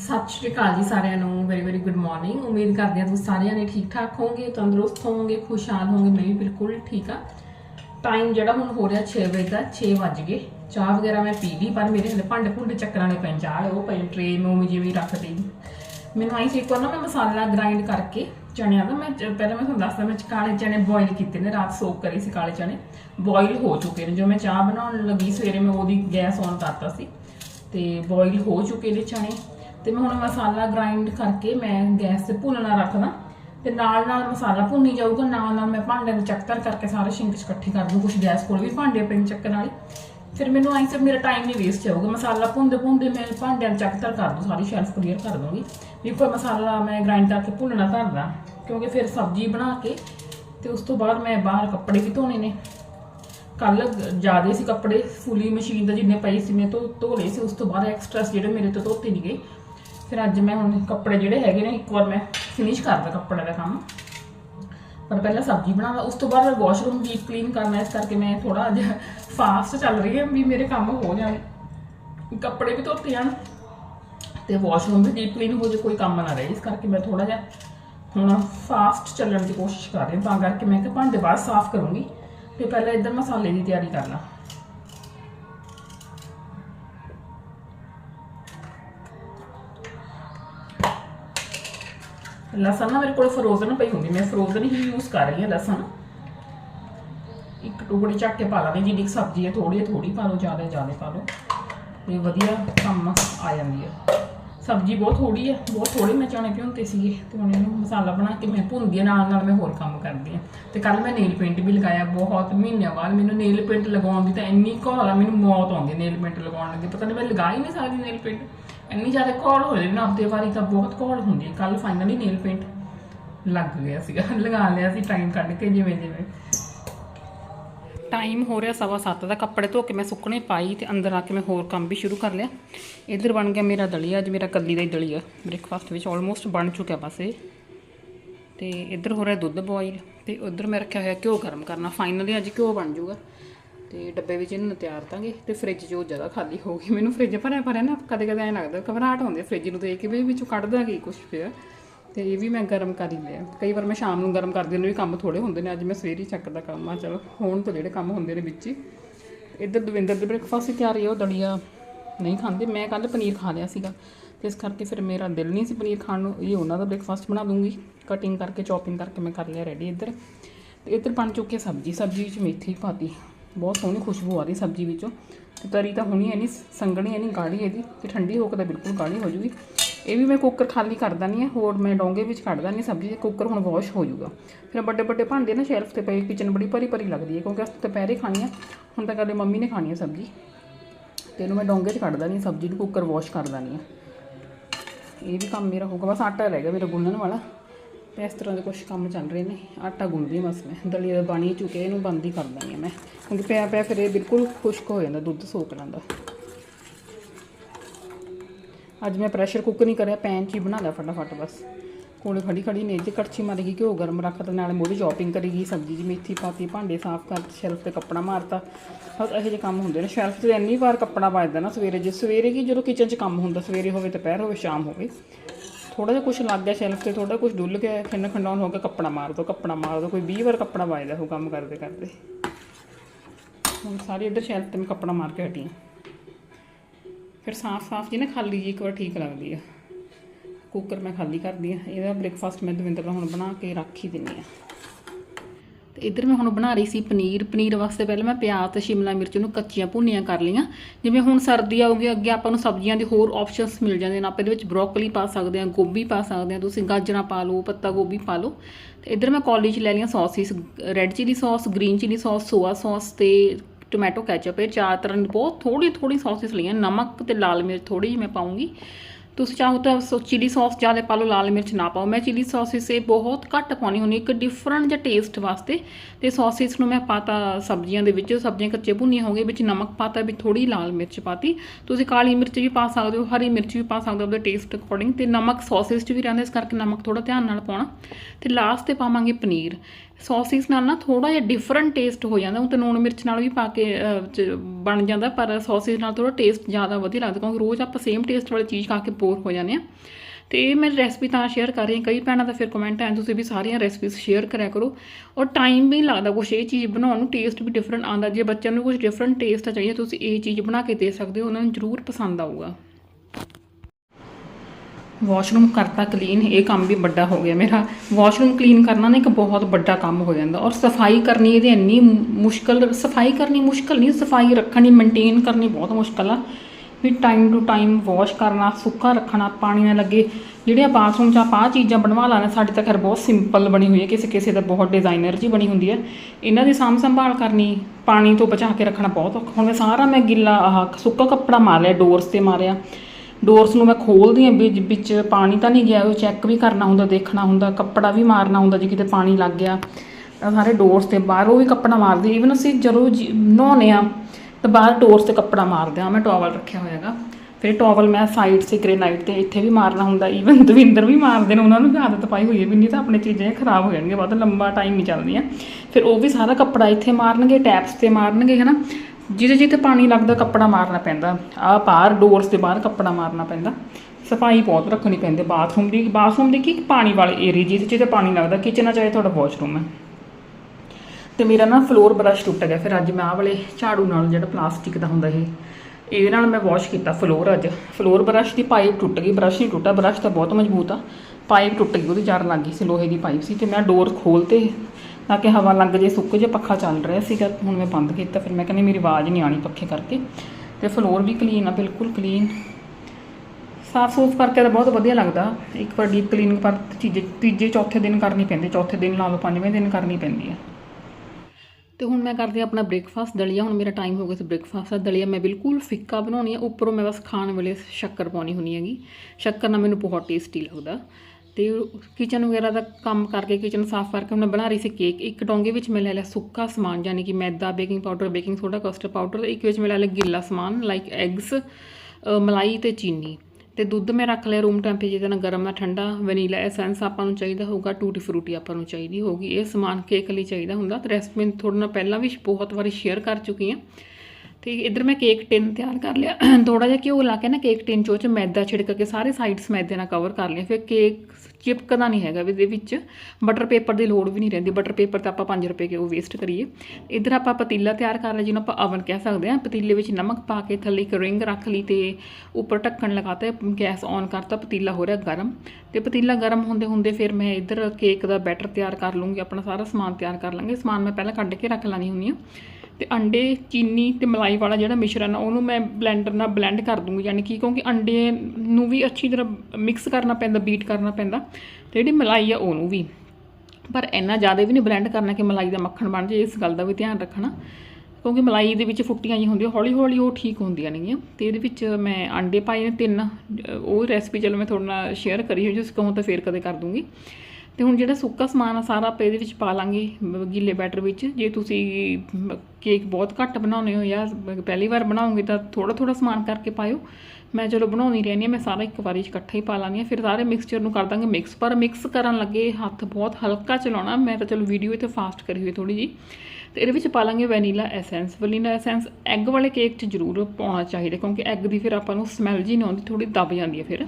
ਸਤਿ ਸ਼੍ਰੀ ਅਕਾਲ ਜੀ ਸਾਰਿਆਂ ਨੂੰ ਵੈਰੀ ਵੈਰੀ ਗੁੱਡ ਮਾਰਨਿੰਗ ਉਮੀਦ ਕਰਦੇ ਹਾਂ ਤੁਸੀਂ ਸਾਰਿਆਂ ਨੇ ਠੀਕ ਠਾਕ ਹੋਵੋਗੇ, ਤੰਦਰੁਸਤ ਹੋਵੋਗੇ, ਖੁਸ਼ਹਾਲ ਹੋਵੋਗੇ, ਮੈਂ ਵੀ ਬਿਲਕੁਲ ਠੀਕ ਆ ਟਾਈਮ ਜਿਹੜਾ ਹੁਣ ਹੋ ਰਿਹਾ 6 ਵਜੇ ਦਾ 6 ਵੱਜ ਗਏ। ਚਾਹ ਵਗੈਰਾ ਮੈਂ ਪੀ ਲਈ, ਪਰ ਮੇਰੇ ਹਲੇ ਭਾਂਡੇ ਭੁੰਡੇ ਚੱਕਰਾਂ ਨੇ ਪੈਣ ਚਾਹ ਉਹ ਪਈ ਟ੍ਰੇ ਨੂੰ ਜਿਵੇਂ ਰੱਖ ਦੇਈ ਮੈਨੂੰ ਆਈ ਸੀ, ਇੱਕ ਨਾ ਮੈਂ ਮਸਾਲਾ ਗ੍ਰਾਈਂਡ ਕਰਕੇ ਚਣਿਆਂ ਦਾ, ਮੈਂ ਪਹਿਲਾਂ ਮੈਂ ਤੁਹਾਨੂੰ ਦੱਸਦਾ, ਮੈਂ ਕਾਲੇ ਚਣੇ ਬੋਇਲ ਕੀਤੇ ਨੇ, ਰਾਤ ਸੋਕ ਕਰੇ ਸੀ ਕਾਲੇ ਚਣੇ। ਬੋਇਲ ਹੋ ਚੁੱਕੇ ਨੇ, ਜੋ ਮੈਂ ਚਾਹ ਬਣਾਉਣ ਲੱਗੀ ਸਵੇਰੇ ਮੈਂ ਉਹਦੀ ਗੈਸ ਔਨ ਕਰਤਾ ਸੀ, ਤੇ ਬੋਇਲ ਹੋ ਚੁੱਕੇ ਨੇ ਚਣੇ। ਤੇ ਮੈਂ ਹੁਣ ਮਸਾਲਾ ਗ੍ਰਾਈਂਡ ਕਰਕੇ ਮੈਂ ਗੈਸ ਤੇ ਭੁੰਨਣਾ ਰੱਖਦਾ। ਤੇ ਨਾਲ ਨਾਲ ਮਸਾਲਾ ਭੁੰਨੀ ਜਾਊਗਾ, ਨਾਲ ਨਾਲ ਮੈਂ ਭਾਂਡੇ ਨੂੰ ਚੱਕਰ ਕਰਕੇ ਸਾਰੇ ਸਿੰਕ 'ਚ ਇਕੱਠੇ ਕਰ ਦੂੰ ਕੁਝ ਗੈਸ ਕੋਲ ਵੀ ਭਾਂਡੇ ਪਏ ਨੇ ਚੱਕਣ ਵਾਲੇ ਫਿਰ ਮੈਨੂੰ ਆਈ ਸੇ ਮੇਰਾ ਟਾਈਮ ਨਹੀਂ ਵੇਸਟ ਜਾਊਗਾ। ਮਸਾਲਾ ਭੁੰਨਦੇ ਭੁੰਨਦੇ ਮੈਂ ਭਾਂਡਿਆਂ ਨੂੰ ਚੱਕਰ ਕਰ ਦੂੰ, ਸਾਰੀ ਸ਼ੈਲਫ ਕਲੀਅਰ ਕਰ ਦੂੰਗੀ ਵੀ ਕੋਈ ਮਸਾਲਾ ਮੈਂ ਗ੍ਰਾਈਂਡ ਕਰਕੇ ਭੁੰਨਣਾ ਧਰਦਾ ਕਿਉਂਕਿ ਫਿਰ ਸਬਜ਼ੀ ਬਣਾ ਕੇ ਤੇ ਉਸ ਤੋਂ ਬਾਅਦ ਮੈਂ ਬਾਹਰ ਕੱਪੜੇ ਵੀ ਧੋਣੇ ਨੇ। ਕੱਲ ਜਿਆਦੇ ਸੀ ਕੱਪੜੇ, ਫੁੱਲੀ ਮਸ਼ੀਨ ਦਾ ਜਿੰਨੇ ਪਏ ਸੀ, ਮੈਂ ਧੋ ਧੋ ਲਏ ਸੀ, ਉਸ ਤੋਂ ਬਾਅਦ ਐਕਸਟਰਾਸ ਜਿਹੜੇ ਮੇਰੇ ਤੋਂ ਧੋਤੇ ਨਹੀਂ ਗਏ ਫਿਰ ਅੱਜ ਮੈਂ ਹੁਣ ਕੱਪੜੇ ਜਿਹੜੇ ਹੈਗੇ ਨੇ, ਇੱਕ ਵਾਰ ਮੈਂ ਫਿਨਿਸ਼ ਕਰਦਾ ਕੱਪੜੇ ਦਾ ਕੰਮ। ਪਰ ਪਹਿਲਾਂ ਸਬਜ਼ੀ ਬਣਾਉਂਦਾ ਉਸ ਤੋਂ ਬਾਅਦ ਵਾਸ਼ਰੂਮ ਡੀਪ ਕਲੀਨ ਕਰਨਾ, ਇਸ ਕਰਕੇ ਮੈਂ ਥੋੜਾ ਅੱਜ ਫਾਸਟ ਚੱਲ ਰਹੀ ਹਾਂ ਵੀ ਮੇਰੇ ਕੰਮ ਹੋ ਜਾਣ। ਕੱਪੜੇ ਵੀ ਧੋਤੇ ਜਾਣ ਤੇ ਵਾਸ਼ਰੂਮ ਵੀ ਡੀਪ ਕਲੀਨ ਹੋ ਜੇ, ਕੋਈ ਕੰਮ ਨਾ ਰਹੇ। ਇਸ ਕਰਕੇ ਮੈਂ ਥੋੜਾ ਜਿਹਾ ਹੁਣ ਫਾਸਟ ਚੱਲਣ ਦੀ ਕੋਸ਼ਿਸ਼ ਕਰ ਰਹੀ ਹਾਂ। ਤਾਂ ਕਰਕੇ ਮੈਂ ਕਿ ਭਾਂਡੇ ਬਾਅਦ ਸਾਫ਼ ਕਰੂੰਗੀ। ਤੇ ਪਹਿਲਾਂ ਇੱਧਰ ਮਸਾਲੇ ਦੀ ਤਿਆਰੀ ਕਰਨਾ ਲਸਣ ਨਾ ਮੇਰੇ ਕੋਲ ਫਰੋਜ਼ਨ ਪਈ ਹੁੰਦੀ, ਮੈਂ ਫਰੋਜ਼ਨ ਹੀ ਯੂਜ਼ ਕਰ ਰਹੀ ਹਾਂ ਲਸਣ। ਇੱਕ ਟੁਕੜੀ ਚੱਕ ਕੇ ਪਾ ਲਾਂਗੇ, ਜਿੰਨੀ ਕੁ ਸਬਜ਼ੀ ਹੈ ਥੋੜੀ ਥੋੜੀ ਪਾ ਲਓ, ਜ਼ਿਆਦਾ ਜ਼ਿਆਦਾ ਪਾ ਲਓ। ਤੇ ਵਧੀਆ ਕੰਮ ਆ ਜਾਂਦੀ ਹੈ। ਸਬਜ਼ੀ ਬਹੁਤ ਥੋੜੀ ਹੈ, ਬਹੁਤ ਥੋੜੀ ਮੈਂ ਚਣੇ ਭਿਉਂਤੇ ਸੀਗੇ, ਤੇ ਹੁਣ ਇਹਨੂੰ ਮਸਾਲਾ ਬਣਾ ਕੇ ਮੈਂ ਭੁੰਨਦੀ ਹਾਂ, ਨਾਲ ਨਾਲ ਮੈਂ ਹੋਰ ਕੰਮ ਕਰਦੀ ਹਾਂ। ਤੇ ਕੱਲ ਮੈਂ ਨੇਲ ਪੇਂਟ ਵੀ ਲਗਾਇਆ, ਬਹੁਤ ਮਹੀਨਿਆਂ ਬਾਅਦ ਮੈਨੂੰ ਨੇਲ ਪੇਂਟ ਲਗਾਉਣ ਦੀ ਤਾਂ ਇੰਨੀ ਘੋਲ ਆ, ਮੈਨੂੰ ਮੌਤ ਆਉਂਦੀ ਨੇਲ ਪੇਂਟ ਲਗਾਉਣ ਲੱਗੇ। ਪਤਾ ਨਹੀਂ ਮੈਂ ਲਗਾ ਹੀ ਨਹੀਂ ਸਕਦੀ ਨੇਲ ਪੇਂਟ ਇੰਨੀ ਜ਼ਿਆਦਾ ਘੋਲ ਹੋ ਰਹੀ ਨਾ, ਹਫ਼ਤੇ ਵਾਰੀ ਤਾਂ ਬਹੁਤ ਘੋਲ ਹੁੰਦੀ ਹੈ ਕੱਲ ਫਾਈਨਲੀ ਨੇਲ ਪੇਂਟ ਲੱਗ ਗਿਆ ਸੀਗਾ। ਲਗਾ ਲਿਆ ਸੀ ਟਾਈਮ ਕੱਢ ਕੇ ਜਿਵੇਂ ਜਿਵੇਂ। ਟਾਈਮ ਹੋ ਰਿਹਾ ਸਵਾ ਸੱਤ ਦਾ। ਕੱਪੜੇ ਧੋ ਕੇ ਮੈਂ ਸੁੱਕਣੇ ਪਾਈ ਤੇ ਅੰਦਰ ਆ ਕੇ ਮੈਂ ਹੋਰ ਕੰਮ ਵੀ ਸ਼ੁਰੂ ਕਰ ਲਿਆ। ਇੱਧਰ ਬਣ ਗਿਆ ਮੇਰਾ ਦਲੀਆ, ਅੱਜ ਮੇਰਾ ਕੱਲੀ ਦਾ ਹੀ ਦਲੀਆ। ਬ੍ਰੇਕਫਾਸਟ ਵਿੱਚ ਆਲਮੋਸਟ ਬਣ ਚੁੱਕਿਆ ਬਸ ਇਹ। ਤੇ ਇੱਧਰ ਹੋ ਰਿਹਾ ਦੁੱਧ ਬੋਇਲ ਤੇ ਉੱਧਰ ਮੈਂ ਰੱਖਿਆ ਹੋਇਆ ਘਿਓ ਗਰਮ ਕਰਨਾ। ਫਾਈਨਲੀ ਅੱਜ ਘਿਓ ਬਣ ਜਾਊਗਾ। ਤੇ ਡੱਬੇ ਵਿੱਚ ਇਹਨੂੰ ਤਿਆਰ ਦਾਂਗੇ ਤੇ ਫ੍ਰਿਜ 'ਚ ਉਹ ਜਗ੍ਹਾ ਖਾਲੀ ਹੋਊਗੀ। ਮੈਨੂੰ ਫ੍ਰਿਜ ਭਰਿਆ ਭਰਿਆ ਨਾ, ਕਦੇ ਕਦੇ ਐਂ ਲੱਗਦਾ, ਘਬਰਾਹਟ ਹੁੰਦੀ ਫ੍ਰਿਜ ਨੂੰ ਦੇਖ ਕੇ ਵੀ ਵਿੱਚੋਂ ਕੱਢਦਾ ਕੀ ਕੁਝ ਪਿਆ। ਤੇ ਇਹ ਵੀ ਮੈਂ ਗਰਮ ਕਰ ਹੀ ਲਿਆ। ਕਈ ਵਾਰ ਮੈਂ ਸ਼ਾਮ ਨੂੰ ਗਰਮ ਕਰਦੀ ਹੁੰਦੀ ਵੀ ਕੰਮ ਥੋੜੇ ਹੁੰਦੇ ਨੇ, ਅੱਜ ਮੈਂ ਸਵੇਰੇ ਹੀ ਚੱਕਦਾ ਕੰਮ ਆ, ਚਲੋ ਹੋਣ ਤੋਂ ਜਿਹੜੇ ਕੰਮ ਹੁੰਦੇ ਨੇ ਵਿੱਚ ਹੀ। ਇੱਧਰ ਦਵਿੰਦਰ ਦੇ ਬ੍ਰੇਕਫਾਸਟ ਹੀ ਤਿਆਰ ਹੀ ਉਹ ਦਲੀਆ ਨਹੀਂ ਖਾਂਦੇ। ਮੈਂ ਕੱਲ ਪਨੀਰ ਖਾ ਲਿਆ ਸੀਗਾ। ਤੇ ਇਸ ਕਰਕੇ ਫਿਰ ਮੇਰਾ ਦਿਲ ਨਹੀਂ ਸੀ ਪਨੀਰ ਖਾਣ ਨੂੰ। ਇਹ ਉਹਨਾਂ ਦਾ ਬ੍ਰੇਕਫਾਸਟ ਬਣਾ ਦੂੰਗੀ। ਕਟਿੰਗ ਕਰਕੇ ਚੌਪਿੰਗ ਕਰਕੇ ਮੈਂ ਕਰ ਲਿਆ ਰੈਡੀ ਇੱਧਰ। ਤੇ ਇੱਧਰ ਬਣ ਚੁੱਕੀ ਸਬਜ਼ੀ। ਸਬਜ਼ੀ ਵਿੱਚ ਮੇਥੀ ਪਾਤੀ। ਬਹੁਤ ਸੋਹਣੀ ਖੁਸ਼ਬੂ ਆ ਰਹੀ ਸਬਜ਼ੀ ਵਿੱਚੋਂ। ਤੇ ਤਰੀ ਤਾਂ ਹੁਣੀ ਐ ਨਹੀਂ ਸੰਗਣੀ ਐ ਨਹੀਂ ਗਾੜੀ ਇਹਦੀ ਤੇ ਠੰਡੀ ਹੋ ਕੇ ਤਾਂ ਬਿਲਕੁਲ ਗਾੜੀ ਹੋ ਜੂਗੀ। ਇਹ ਵੀ ਮੈਂ ਕੁੱਕਰ ਖਾਲੀ ਕਰਦਾ ਨਹੀਂ ਹੈ ਹੋਰ ਮੈਂ ਡੋਂਗੇ ਵਿੱਚ ਕੱਢਦਾ ਨਹੀਂ ਸਬਜ਼ੀ ਕੁੱਕਰ ਹੁਣ ਵਾਸ਼ ਹੋ ਜੂਗਾ। ਫਿਰ ਵੱਡੇ ਵੱਡੇ ਭਾਂਡੇ ਨਾ ਸ਼ੈਲਫ ਤੇ ਪਏ ਕਿਚਨ ਬੜੀ ਭਰੀ ਭਰੀ ਲੱਗਦੀ ਹੈ ਕਿਉਂਕਿ ਅਸੀਂ ਦੁਪਹਿਰੇ ਖਾਣੀ ਆ, ਹੁਣ ਤਾਂ ਕਦੇ ਮੰਮੀ ਨੇ ਖਾਣੀ ਹੈ ਸਬਜ਼ੀ। ਤੇ ਇਹਨੂੰ ਮੈਂ ਡੋਂਗੇ 'ਚ ਕੱਢਦਾ ਨਹੀਂ ਸਬਜ਼ੀ ਨੂੰ ਕੁੱਕਰ ਵਾਸ਼ ਕਰਦਾ ਨਹੀਂ ਇਹ ਵੀ ਕੰਮ ਮੇਰਾ ਹੋਊਗਾ, ਬਸ ਆਟਾ ਰਹਿ ਗਿਆ ਮੇਰਾ ਗੁੰਨਣ ਵਾਲਾ। ਤੇ ਇਸ ਤਰ੍ਹਾਂ ਦੇ ਕੁਝ ਕੰਮ ਚੱਲ ਰਹੇ ਨੇ। ਆਟਾ ਗੁੰਨਦੀ ਬਸ ਮੈਂ। ਦਲੀਆ ਦਾ ਪਾਣੀ ਚੁੱਕੇ ਇਹਨੂੰ ਬੰਦ ਹੀ ਕਰ ਦਿੰਦੀ ਹਾਂ ਮੈਂ। ਕਿਉਂਕਿ ਪਿਆ ਪਿਆ ਫਿਰ ਇਹ ਬਿਲਕੁਲ ਖੁਸ਼ਕ ਹੋ ਜਾਂਦਾ ਦੁੱਧ ਸੋਕ ਲੈਂਦਾ ਅੱਜ ਮੈਂ ਪ੍ਰੈਸ਼ਰ ਕੁੱਕ ਨਹੀਂ ਕਰਿਆ ਪੈਨ 'ਚ ਹੀ ਬਣਾ ਲਿਆ ਫਟਾਫਟ ਬਸ। ਕੋਲੇ ਖੜੀ ਖੜੀ ਨੇ ਤੇ ਕੜਛੀ ਮਾਰ ਗਈ, ਘਿਓ ਗਰਮ ਰੱਖਤਾ ਨਾਲੇ ਮੋੜੀ ਚੌਪਿੰਗ ਕਰੇਗੀ ਸਬਜ਼ੀ ਦੀ ਮੇਥੀ ਪਾਤੀ, ਭਾਂਡੇ ਸਾਫ਼ ਕਰ ਸ਼ੈਲਫ ਤੇ ਕੱਪੜਾ ਮਾਰਤਾ। ਬਸ ਇਹੋ ਜਿਹੇ ਕੰਮ ਹੁੰਦੇ ਨੇ। ਸ਼ੈਲਫ ਤੇ ਇੰਨੀ ਵਾਰ ਕੱਪੜਾ ਵੱਜਦਾ ਨਾ ਸਵੇਰੇ, ਜੇ ਸਵੇਰੇ ਕੀ ਜਦੋਂ ਕਿਚਨ 'ਚ ਕੰਮ ਹੁੰਦਾ, ਸਵੇਰੇ ਹੋਵੇ ਦੁਪਹਿਰ ਹੋਵੇ, ਸ਼ਾਮ ਹੋਵੇ। ਥੋੜਾ ਜਿਹਾ ਕੁਝ ਲੱਗ ਗਿਆ ਸ਼ੈਲਫ ਤੇ ਥੋੜਾ ਕੁਝ ਡੁੱਲ ਗਿਆ, ਖਿੰਨ ਖੰਡਾਉਣ ਹੋ ਗਿਆ ਕੱਪੜਾ ਮਾਰ ਦੋ, ਕੱਪੜਾ ਮਾਰ ਦੋ, ਕੋਈ 20 ਵਾਰ ਕੱਪੜਾ ਵੱਜਦਾ ਉਹ ਕੰਮ ਕਰਦੇ ਕਰਦੇ। ਹੁਣ ਸਾਰੀ ਇੱਧਰ ਸ਼ੈਲਫ ਤੇ ਮੈਂ ਕੱਪੜਾ ਮਾਰ ਕੇ ਹਟੀ ਹਾਂ ਫਿਰ ਸਾਫ਼-ਸਾਫ਼ ਜੀ ਨਾ ਖਾਲੀ ਜੀ ਇੱਕ ਵਾਰ ਠੀਕ ਲੱਗਦੀ ਆ। ਕੁੱਕਰ ਮੈਂ ਖਾਲੀ ਕਰਦੀ ਆ, ਇਹਦਾ ਬ੍ਰੇਕਫਾਸਟ ਮੈਂ ਦਵਿੰਦਰ ਦਾ ਹੁਣ ਬਣਾ ਕੇ ਰੱਖ ਹੀ ਦਿੰਨੀ ਆ। ਤੇ ਇੱਧਰ ਮੈਂ ਹੁਣ ਬਣਾ ਰਹੀ ਸੀ ਪਨੀਰ ਪਨੀਰ ਵਾਸਤੇ ਪਹਿਲਾਂ ਮੈਂ ਪਿਆਜ਼ ਤੇ ਸ਼ਿਮਲਾ ਮਿਰਚ ਨੂੰ ਕੱਚੀਆਂ ਭੁੰਨੀਆਂ ਕਰ ਲਈਆਂ। ਜਿਵੇਂ ਹੁਣ ਸਰਦੀ ਆਊਗੀ, ਅੱਗੇ ਆਪਾਂ ਨੂੰ ਸਬਜ਼ੀਆਂ ਦੇ ਹੋਰ ਆਪਸ਼ਨਸ ਮਿਲ ਜਾਂਦੇ ਨੇ। ਆਪਾਂ ਇਹਦੇ ਵਿੱਚ ਬਰੋਕਲੀ ਪਾ ਸਕਦੇ ਹਾਂ, ਗੋਭੀ ਪਾ ਸਕਦੇ ਹਾਂ, ਤੁਸੀਂ ਗਾਜਰਾਂ ਪਾ ਲਓ, ਪੱਤਾ ਗੋਭੀ ਪਾ ਲਓ। ਤੇ ਇੱਧਰ ਮੈਂ ਕੌਲੀ ਲੈ ਲਈਆਂ sauces red chilli sauce green chilli sauce soya sauce ਤੇ ਟੋਮੈਟੋ ਕੈਚਅਪ ਇਹ ਚਾਰ ਤਰ੍ਹਾਂ ਦੀ ਬਹੁਤ ਥੋੜੀ ਥੋੜੀ ਸੌਸਿਸ ਲਈਆਂ। ਨਮਕ ਤੇ ਲਾਲ ਮਿਰਚ ਥੋੜੀ ਜਿਹੀ ਮੈਂ ਪਾਉਂਗੀ ਤੁਸੀਂ ਚਾਹੋ ਤਾਂ ਸੋ ਚਿਲੀ ਸੌਸ ਜ਼ਿਆਦਾ ਪਾ ਲਓ ਲਾਲ ਮਿਰਚ ਨਾ ਪਾਓ। ਮੈਂ ਚਿਲੀ ਸੌਸਿਸ ਇਹ ਬਹੁਤ ਘੱਟ ਪਾਉਣੀ ਹੁੰਦੀ ਇੱਕ ਡਿਫਰੈਂਟ ਜਿਹਾ ਟੇਸਟ ਵਾਸਤੇ। ਤੇ ਸੌਸਿਸ ਨੂੰ ਮੈਂ ਪਾਤਾ ਸਬਜ਼ੀਆਂ ਦੇ ਵਿੱਚ, ਸਬਜ਼ੀਆਂ ਕੱਚੇ ਭੁੰਨੀਆਂ ਹੋ ਗਈਆਂ, ਵਿੱਚ ਨਮਕ ਪਾਤਾ, ਵੀ ਥੋੜੀ ਲਾਲ ਮਿਰਚ ਪਾਤੀ। ਤੁਸੀਂ ਕਾਲੀ ਮਿਰਚ ਵੀ ਪਾ ਸਕਦੇ ਹੋ, ਹਰੀ ਮਿਰਚ ਵੀ ਪਾ ਸਕਦੇ ਹੋ ਉਹਦੇ ਟੇਸਟ ਅਕੋਰਡਿੰਗ ਤੇ ਨਮਕ ਸੌਸਿਸ 'ਚ ਵੀ ਰਹਿੰਦਾ, ਇਸ ਕਰਕੇ ਨਮਕ ਥੋੜਾ ਧਿਆਨ ਨਾਲ ਪਾਉਣਾ। ਤੇ ਲਾਸਟ ਤੇ ਪਾਵਾਂਗੇ ਪਨੀਰ। ਸੌਸਿਸ ਨਾਲ ਨਾ ਥੋੜਾ ਜਿਹਾ ਡਿਫਰੈਂਟ ਟੇਸਟ ਹੋ ਜਾਂਦਾ, ਉਹ ਤਾਂ ਨੂਣ ਮਿਰਚ ਨਾਲ ਵੀ ਪਾ ਕੇ ਬਣ ਜਾਂਦਾ, ਪਰ ਸੌਸਿਸ ਨਾਲ ਥੋੜਾ ਟੇਸਟ ਜ਼ਿਆਦਾ ਵਧੀਆ ਲੱਗਦਾ, ਕਿਉਂਕਿ ਰੋਜ਼ ਆਪਾਂ ਸੇਮ ਟੇਸਟ ਵਾਲੀ ਚੀਜ਼ ਖਾ ਕੇ ਬੋਰ ਹੋ ਜਾਂਦੇ ਆ ਤੇ ਇਹ ਮੈਂ ਰੈਸਪੀ ਤਾਂ ਸ਼ੇਅਰ ਕਰ ਰਹੀ ਹਾਂ, ਕਈ ਭੈਣਾਂ ਦਾ ਫਿਰ ਕਮੈਂਟ ਆਇਆ, ਤੁਸੀਂ ਵੀ ਸਾਰੀਆਂ ਰੈਸਪੀਜ਼ ਸ਼ੇਅਰ ਕਰਿਆ ਕਰੋ। ਔਰ ਟਾਈਮ ਵੀ ਲੱਗਦਾ ਕੁਛ, ਇਹ ਚੀਜ਼ ਬਣਾਉਣ ਨੂੰ ਟੇਸਟ ਵੀ ਡਿਫਰੈਂਟ ਆਉਂਦਾ, ਜੇ ਬੱਚਿਆਂ ਨੂੰ ਕੁਝ ਡਿਫਰੈਂਟ ਟੇਸਟ ਚਾਹੀਏ ਤੁਸੀਂ ਇਹ ਚੀਜ਼ ਬਣਾ ਕੇ ਦੇ ਸਕਦੇ ਹੋ, ਉਹਨਾਂ ਨੂੰ ਜ਼ਰੂਰ ਪਸੰਦ ਆਊਗਾ। ਵਾਸ਼ਰੂਮ ਕਰਤਾ ਕਲੀਨ ਇਹ ਕੰਮ ਵੀ ਵੱਡਾ ਹੋ ਗਿਆ ਮੇਰਾ। ਵਾਸ਼ਰੂਮ ਕਲੀਨ ਕਰਨਾ ਨਾ ਇੱਕ ਬਹੁਤ ਵੱਡਾ ਕੰਮ ਹੋ ਜਾਂਦਾ ਔਰ ਸਫ਼ਾਈ ਕਰਨੀ ਇਹਦੀ ਇੰਨੀ ਮੁਸ਼ਕਲ, ਸਫ਼ਾਈ ਕਰਨੀ ਮੁਸ਼ਕਲ ਨਹੀਂ, ਸਫ਼ਾਈ ਰੱਖਣੀ ਮੇਨਟੇਨ ਕਰਨੀ ਬਹੁਤ ਮੁਸ਼ਕਲ ਆ। ਵੀ ਟਾਈਮ ਟੂ ਟਾਈਮ ਵਾਸ਼ ਕਰਨਾ, ਸੁੱਕਾ ਰੱਖਣਾ, ਪਾਣੀ ਨਾ ਲੱਗੇ। ਜਿਹੜੀਆਂ ਬਾਥਰੂਮ 'ਚ ਆਪਾਂ ਆਹ ਚੀਜ਼ਾਂ ਬਣਵਾ ਲਾਣੇ ਸਾਡੀ ਤਾਂ ਖੈਰ ਬਹੁਤ ਸਿੰਪਲ ਬਣੀ ਹੋਈ ਹੈ, ਕਿਸੇ ਕਿਸੇ ਦਾ ਬਹੁਤ ਡਿਜ਼ਾਈਨਰ ਜੀ ਬਣੀ ਹੁੰਦੀ ਹੈ। ਇਹਨਾਂ ਦੀ ਸਾਂਭ ਸੰਭਾਲ ਕਰਨੀ, ਪਾਣੀ ਤੋਂ ਬਚਾ ਕੇ ਰੱਖਣਾ ਬਹੁਤ ਔਖਾ। ਹੁਣ ਮੈਂ ਸਾਰਾ ਮੈਂ ਗਿੱਲਾ ਆਹ ਸੁੱਕਾ ਕੱਪੜਾ ਮਾਰ ਲਿਆ ਡੋਰਸ ਤੇ ਮਾਰਿਆ। ਡੋਰਸ ਨੂੰ ਮੈਂ ਖੋਲਦੀ ਹਾਂ, ਵਿੱਚ ਵਿੱਚ ਪਾਣੀ ਤਾਂ ਨਹੀਂ ਗਿਆ, ਉਹ ਚੈੱਕ ਵੀ ਕਰਨਾ ਹੁੰਦਾ, ਦੇਖਣਾ ਹੁੰਦਾ, ਕੱਪੜਾ ਵੀ ਮਾਰਨਾ ਹੁੰਦਾ, ਜੇ ਕਿਤੇ ਪਾਣੀ ਲੱਗ ਗਿਆ। ਤਾਂ ਸਾਰੇ ਡੋਰਸ ਤੇ ਬਾਹਰੋਂ ਵੀ ਕੱਪੜਾ ਮਾਰਦੀ ਈਵਨ ਅਸੀਂ ਜਦੋਂ ਜੀ- ਨਹਾਉਂਦੇ ਆ ਤਾਂ ਬਾਹਰ ਡੋਰਸ ਤੇ ਕੱਪੜਾ ਮਾਰਦੇ ਆ ਮੈਂ ਟਾਵਲ ਰੱਖਿਆ ਹੋਇਆ ਹੈਗਾ। ਫਿਰ ਟਾਵਲ ਮੈਂ ਸਾਈਡ ਸੇ ਗ੍ਰੇਨਾਈਟ ਤੇ ਇੱਥੇ ਵੀ ਮਾਰਨਾ ਹੁੰਦਾ ਈਵਨ ਦਵਿੰਦਰ ਵੀ ਮਾਰਦੇ ਨੇ, ਉਹਨਾਂ ਨੂੰ ਵੀ ਆਦਤ ਪਾਈ ਹੋਈ ਹੈ ਵੀ ਨਹੀਂ ਤਾਂ ਆਪਣੇ ਚੀਜ਼ਾਂ ਖਰਾਬ ਹੋ ਜਾਣਗੀਆਂ, ਬਹੁਤ ਲੰਬਾ ਟਾਈਮ ਹੀ ਚੱਲਦੀਆਂ। ਫਿਰ ਉਹ ਵੀ ਸਾਰਾ ਕੱਪੜਾ ਇੱਥੇ ਮਾਰਨਗੇ, ਟੈਪਸ ਤੇ ਮਾਰਨਗੇ, ਹਨਾ? ਜਿਹਦੇ ਜਿੱਥੇ ਪਾਣੀ ਲੱਗਦਾ ਕੱਪੜਾ ਮਾਰਨਾ ਪੈਂਦਾ। ਆ ਬਾਹਰ ਡੋਰਸ ਦੇ ਬਾਹਰ ਕੱਪੜਾ ਮਾਰਨਾ ਪੈਂਦਾ। ਸਫ਼ਾਈ ਬਹੁਤ ਰੱਖਣੀ ਪੈਂਦੀ ਬਾਥਰੂਮ ਦੀ ਬਾਥਰੂਮ ਦੀ ਕੀ ਪਾਣੀ ਵਾਲੇ ਏਰੀਆ ਜਿਹਦੇ ਜਿੱਥੇ ਪਾਣੀ ਲੱਗਦਾ ਕਿਚਨ ਆ ਚਾਹੇ ਤੁਹਾਡਾ ਵਾਸ਼ਰੂਮ ਹੈ। ਤੇ ਮੇਰਾ ਨਾ ਫਲੋਰ ਬਰਸ਼ ਟੁੱਟ ਗਿਆ ਫਿਰ ਅੱਜ ਮੈਂ ਆਹ ਵਾਲੇ ਝਾੜੂ ਨਾਲ ਜਿਹੜਾ ਪਲਾਸਟਿਕ ਦਾ ਹੁੰਦਾ ਇਹ, ਇਹਦੇ ਨਾਲ ਮੈਂ ਵਾਸ਼ ਕੀਤਾ ਫਲੋਰ ਅੱਜ। ਫਲੋਰ ਬਰਸ਼ ਦੀ ਪਾਈਪ ਟੁੱਟ ਗਈ। ਬਰਸ਼ ਨਹੀਂ ਟੁੱਟਾ। ਬਰਸ਼ ਤਾਂ ਬਹੁਤ ਮਜ਼ਬੂਤ ਆ। ਪਾਈਪ ਟੁੱਟ ਗਈ। ਉਹਦੀ ਜੜ ਲੱਗ ਗਈ ਸੀ, ਲੋਹੇ ਦੀ ਪਾਈਪ ਸੀ। ਤੇ ਮੈਂ ਡੋਰ ਖੋਲਤੇ। 'ਤੇ ਕਿ ਹਵਾ ਲੱਗ ਜੇ, ਸੁੱਕ ਜੇ, ਪੱਖਾ ਚੱਲ ਰਿਹਾ ਸੀਗਾ, ਹੁਣ ਮੈਂ ਬੰਦ ਕੀਤਾ, ਫਿਰ ਮੈਂ ਕਹਿੰਦੀ ਮੇਰੀ ਆਵਾਜ਼ ਨਹੀਂ ਆਣੀ ਪੱਖੇ ਕਰਕੇ। ਤੇ ਫਲੋਰ ਵੀ ਕਲੀਨ ਆ, ਬਿਲਕੁਲ ਕਲੀਨ ਸਾਫ਼ ਸੂਫ ਕਰਕੇ ਤਾਂ ਬਹੁਤ ਵਧੀਆ ਲੱਗਦਾ। ਇੱਕ ਵਾਰ ਡੀਪ ਕਲੀਨਿੰਗ ਪਰ ਤੀਜੇ ਤੀਜੇ, ਚੌਥੇ ਦਿਨ ਕਰਨੀ ਪੈਂਦੀ, ਚੌਥੇ ਦਿਨ ਲਾ ਲਓ, ਪੰਜਵੇਂ ਦਿਨ ਕਰਨੀ ਪੈਂਦੀ ਆ। ਤੇ ਹੁਣ ਮੈਂ ਕਰਦੀ ਹਾਂ ਆਪਣਾ ਬ੍ਰੇਕਫਾਸਟ ਦਲੀਆ, ਹੁਣ ਮੇਰਾ ਟਾਈਮ ਹੋ ਗਿਆ ਸੀ ਬ੍ਰੇਕਫਾਸਟ ਦਾ। ਦਲੀਆ ਮੈਂ ਬਿਲਕੁਲ ਫਿੱਕਾ ਬਣਾਉਣੀ ਆ, ਉੱਪਰੋਂ ਮੈਂ ਬਸ ਖਾਣ ਵੇਲੇ ਸ਼ੱਕਰ ਪਾਉਣੀ ਹੁੰਦੀ ਹੈਗੀ। ਸ਼ੱਕਰ ਨਾਲ ਮੈਨੂੰ ਬਹੁਤ ਟੇਸਟੀ ਲੱਗਦਾ। ਤੇ ਕਿਚਨ ਵਗੈਰਾ ਦਾ ਕੰਮ ਕਰਕੇ ਕਿਚਨ ਸਾਫ਼ ਕਰਕੇ ਹੁਣ ਮੈਂ ਬਣਾ ਰਹੀ ਸੀ ਕੇਕ ਇੱਕ ਡੋਂਗੇ ਵਿੱਚ ਮੈਂ ਲੈ ਲਿਆ ਸੁੱਕਾ ਸਮਾਨ, ਯਾਨੀ ਕਿ ਮੈਦਾ baking powder baking soda custard powder ਇੱਕ ਵਿੱਚ ਮੈਂ ਲੈ ਲਿਆ ਗਿੱਲਾ ਸਮਾਨ ਲਾਈਕ ਐਗਸ ਮਲਾਈ ਤੇ ਚੀਨੀ। ਤੇ ਦੁੱਧ ਮੈਂ ਰੱਖ ਲਿਆ ਰੂਮ ਟੈਂਪਰੇਚਰ ਨਾਲ ਗਰਮ ਨਾ ਠੰਡਾ ਵਨੀਲਾ ਐਸੈਂਸ ਆਪਾਂ ਨੂੰ ਚਾਹੀਦਾ ਹੋਊਗਾ ਟੂਟੀ ਫਰੂਟੀ ਆਪਾਂ ਨੂੰ ਚਾਹੀਦੀ ਹੋਊਗੀ। ਇਹ ਸਮਾਨ ਕੇਕ ਲਈ ਚਾਹੀਦਾ ਹੁੰਦਾ। ਤੇ ਰੈਸਪੀ ਮੈਂ ਤੁਹਾਡੇ ਨਾਲ ਪਹਿਲਾਂ ਵੀ ਬਹੁਤ ਵਾਰੀ ਸ਼ੇਅਰ ਕਰ ਚੁੱਕੀ ਹਾਂ। ਤੇ ਇੱਧਰ ਮੈਂ ਕੇਕ ਟਿਨ ਤਿਆਰ ਕਰ ਲਿਆ। ਥੋੜਾ ਜਿਹਾ ਘਿਓ ਲਾ ਕੇ ਨਾ ਕੇਕ ਟਿਨ ਚੋਂ ਚ ਮੈਦਾ ਛਿੜਕ ਕੇ ਸਾਰੇ ਸਾਈਡਸ ਮੈਦੇ ਨਾਲ ਕਵਰ ਕਰ ਲਿਆ। ਫਿਰ ਕੇਕ ਚਿਪਕਦਾ ਨਹੀਂ ਹੈਗਾ ਵੀ ਇਹਦੇ ਵਿੱਚ। ਬਟਰ ਪੇਪਰ ਦੀ ਲੋੜ ਵੀ ਨਹੀਂ ਰਹਿੰਦੀ। ਬਟਰ ਪੇਪਰ ਤਾਂ ਆਪਾਂ 5 ਰੁਪਏ ਕੇ ਉਹ ਵੇਸਟ ਕਰੀਏ। ਇੱਧਰ ਆਪਾਂ ਪਤੀਲਾ ਤਿਆਰ ਕਰ ਲਿਆ, ਜਿਹਨੂੰ ਆਪਾਂ ਅਵਨ ਕਹਿ ਸਕਦੇ ਹਾਂ। ਪਤੀਲੇ ਵਿੱਚ ਨਮਕ ਪਾ ਕੇ ਥੱਲੇ ਇੱਕ ਰਿੰਗ ਰੱਖ ਲਈ ਤੇ ਉੱਪਰ ਢੱਕਣ ਲਗਾਤਾ ਗੈਸ ਔਨ ਕਰਤਾ, ਪਤੀਲਾ ਹੋ ਰਿਹਾ ਗਰਮ। ਤੇ ਪਤੀਲਾ ਗਰਮ ਹੁੰਦੇ ਹੁੰਦੇ ਫਿਰ ਮੈਂ ਇੱਧਰ ਕੇਕ ਦਾ ਬੈਟਰ ਤਿਆਰ ਕਰ ਲੂੰਗੀ ਆਪਣਾ ਸਾਰਾ ਸਮਾਨ ਤਿਆਰ ਕਰ ਲਾਂਗੇ। ਸਮਾਨ ਮੈਂ ਪਹਿਲਾਂ ਕੱਢ ਕੇ ਰੱਖ ਲਾਣੀ ਹੁੰਦੀ ਆ ਤੇ ਅੰਡੇ, ਚੀਨੀ ਤੇ ਮਲਾਈ ਵਾਲਾ ਜਿਹੜਾ ਮਿਸ਼ਰਣ ਆ ਉਹਨੂੰ ਮੈਂ ਬਲੈਂਡਰ ਨਾਲ ਬਲੈਂਡ ਕਰ ਦੂੰਗੀ, ਯਾਨੀ ਕਿ ਕਿਉਂਕਿ ਅੰਡੇ ਨੂੰ ਵੀ ਅੱਛੀ ਤਰ੍ਹਾਂ ਮਿਕਸ ਕਰਨਾ ਪੈਂਦਾ ਬੀਟ ਕਰਨਾ ਪੈਂਦਾ, ਤੇ ਜਿਹੜੀ ਮਲਾਈ ਆ ਉਹਨੂੰ ਵੀ। ਪਰ ਇੰਨਾ ਜ਼ਿਆਦਾ ਵੀ ਨਹੀਂ ਬਲੈਂਡ ਕਰਨਾ ਕਿ ਮਲਾਈ ਦਾ ਮੱਖਣ ਬਣ ਜਾਏ, ਇਸ ਗੱਲ ਦਾ ਵੀ ਧਿਆਨ ਰੱਖਣਾ। ਕਿਉਂਕਿ ਮਲਾਈ ਦੇ ਵਿੱਚ ਫੁੱਟੀਆਂ ਜੀ ਹੁੰਦੀਆਂ ਹੌਲੀ ਹੌਲੀ ਉਹ ਠੀਕ ਹੁੰਦੀਆਂ ਨੇਗੀਆਂ। ਤੇ ਇਹਦੇ ਵਿੱਚ ਮੈਂ ਅੰਡੇ ਪਾਏ ਨੇ ਤਿੰਨ, ਉਹ ਰੈਸਪੀ ਚਲੋ ਮੈਂ ਤੁਹਾਡੇ ਨਾਲ ਸ਼ੇਅਰ ਕਰੀ ਹੋਈ ਜਿਸ ਕਹੋ ਤਾਂ ਫੇਰ ਕਦੇ ਕਰ ਦੂੰਗੀ। ਤੇ ਹੁਣ ਜਿਹੜਾ ਸੁੱਕਾ ਸਮਾਨ ਆ, ਸਾਰਾ ਆਪਾਂ ਇਹਦੇ ਵਿੱਚ ਪਾ ਲਾਂਗੇ ਬ- ਗਿੱਲੇ ਬੈਟਰ ਵਿੱਚ। ਜੇ ਤੁਸੀਂ ਕੇਕ ਬਹੁਤ ਘੱਟ ਬਣਾਉਣੇ ਹੋ ਜਾਂ ਪਹਿਲੀ ਵਾਰ ਬਣਾਉਂਗੇ ਤਾਂ ਥੋੜਾ ਥੋੜਾ ਸਮਾਨ ਕਰਕੇ ਪਾਇਓ। ਮੈਂ ਚਲੋ ਬਣਾਉਂਦੀ ਰਹਿੰਦੀ ਹਾਂ, ਮੈਂ ਸਾਰਾ ਇੱਕ ਵਾਰੀ ਇਕੱਠਾ ਹੀ ਪਾ ਲਾਂਗੀ ਹਾਂ। ਫਿਰ ਸਾਰੇ ਮਿਕਸਚਰ ਨੂੰ ਕਰ ਦਾਂਗੇ ਮਿਕਸ ਪਰ ਮਿਕਸ ਕਰਨ ਲੱਗੇ ਹੱਥ ਬਹੁਤ ਹਲਕਾ ਚਲਾਉਣਾ। ਮੈਂ ਤਾਂ ਚਲੋ ਵੀਡੀਓ 'ਤੇ ਫਾਸਟ ਕਰੀ ਹੋਈ ਥੋੜੀ ਜੀ ਤੇ ਇਹਦੇ ਵਿੱਚ ਪਾ ਲਾਂਗੇ vanilla essence. Vanilla essence egg ਵਾਲੇ ਕੇਕ 'ਚ ਜ਼ਰੂਰ ਪਾਉਣਾ ਚਾਹੀਦਾ ਕਿਉਂਕਿ ਐਗ ਦੀ ਫਿਰ ਆਪਾਂ ਨੂੰ ਸਮੈਲ ਜੀ ਨਹੀਂ ਆਉਂਦੀ ਥੋੜੀ ਦਬ ਜਾਂਦੀ ਹੈ ਫਿਰ।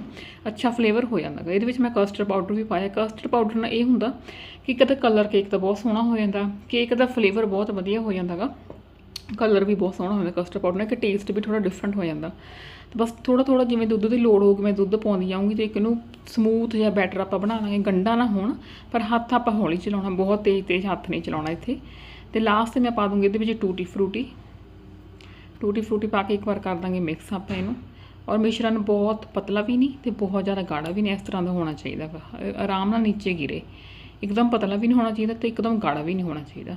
ਅੱਛਾ ਫਲੇਵਰ ਹੋ ਜਾਂਦਾ ਗਾ। ਇਹਦੇ ਵਿੱਚ ਮੈਂ ਕਸਟਰਡ ਪਾਊਡਰ ਵੀ ਪਾਇਆ। ਕਸਟਰਡ ਪਾਊਡਰ ਨਾਲ ਇਹ ਹੁੰਦਾ ਕਿ ਕਦੇ ਕਲਰ ਕੇਕ ਦਾ ਬਹੁਤ ਸੋਹਣਾ ਹੋ ਜਾਂਦਾ ਕੇਕ ਦਾ ਫਲੇਵਰ ਬਹੁਤ ਵਧੀਆ ਹੋ ਜਾਂਦਾ ਗਾ। ਕਲਰ ਵੀ ਬਹੁਤ ਸੋਹਣਾ ਹੋ ਜਾਂਦਾ ਕਸਟਰਡ ਪਾਊਡਰ ਨਾਲ ਕਿ ਟੇਸਟ ਵੀ ਥੋੜਾ ਡਿਫਰੈਂਟ ਹੋ ਜਾਂਦਾ। ਤੇ ਬਸ ਥੋੜਾ ਥੋੜਾ ਜਿਵੇਂ ਦੁੱਧ ਦੀ ਲੋੜ ਹੋਊਗੀ, ਮੈਂ ਦੁੱਧ ਪਾਉਂਦੀ ਜਾਊਂਗੀ ਤੇ ਇੱਕ ਨੂੰ ਸਮੂਥ ਜਾਂ ਬੈਟਰ ਆਪਾਂ ਬਣਾ ਲਾਂਗੇ। ਗੰਡਾ ਨਾ ਹੋਣ, ਪਰ ਹੱਥ ਆਪਾਂ ਹੌਲੀ ਚਲਾਉਣਾ, ਬਹੁਤ ਤੇਜ਼ ਤੇਜ਼ ਹੱਥ ਨਹੀਂ ਚਲਾਉਣਾ ਇੱਥੇ। ਤੇ ਲਾਸਟ ਤੇ ਮੈਂ ਪਾ ਦੂੰਗੀ ਇਹਦੇ ਵਿੱਚ ਟੂਟੀ ਫਰੂਟੀ। ਟੂਟੀ ਫਰੂਟੀ ਪਾ ਕੇ ਇੱਕ ਵਾਰ ਕਰ ਦਾਂਗੇ ਮਿਕਸ ਆਪਾਂ ਇਹਨੂੰ। ਔਰ ਮਿਸ਼ਰਣ ਬਹੁਤ ਪਤਲਾ ਵੀ ਨਹੀਂ ਤੇ ਬਹੁਤ ਜ਼ਿਆਦਾ ਗਾੜਾ ਵੀ ਨਹੀਂ ਇਸ ਤਰ੍ਹਾਂ ਦਾ ਹੋਣਾ ਚਾਹੀਦਾ ਗਾ। ਆਰਾਮ ਨਾਲ ਨੀਚੇ ਗਿਰੇ। ਇੱਕਦਮ ਪਤਲਾ ਵੀ ਨਹੀਂ ਹੋਣਾ ਚਾਹੀਦਾ ਤੇ ਇੱਕਦਮ ਗਾੜਾ ਵੀ ਨਹੀਂ ਹੋਣਾ ਚਾਹੀਦਾ।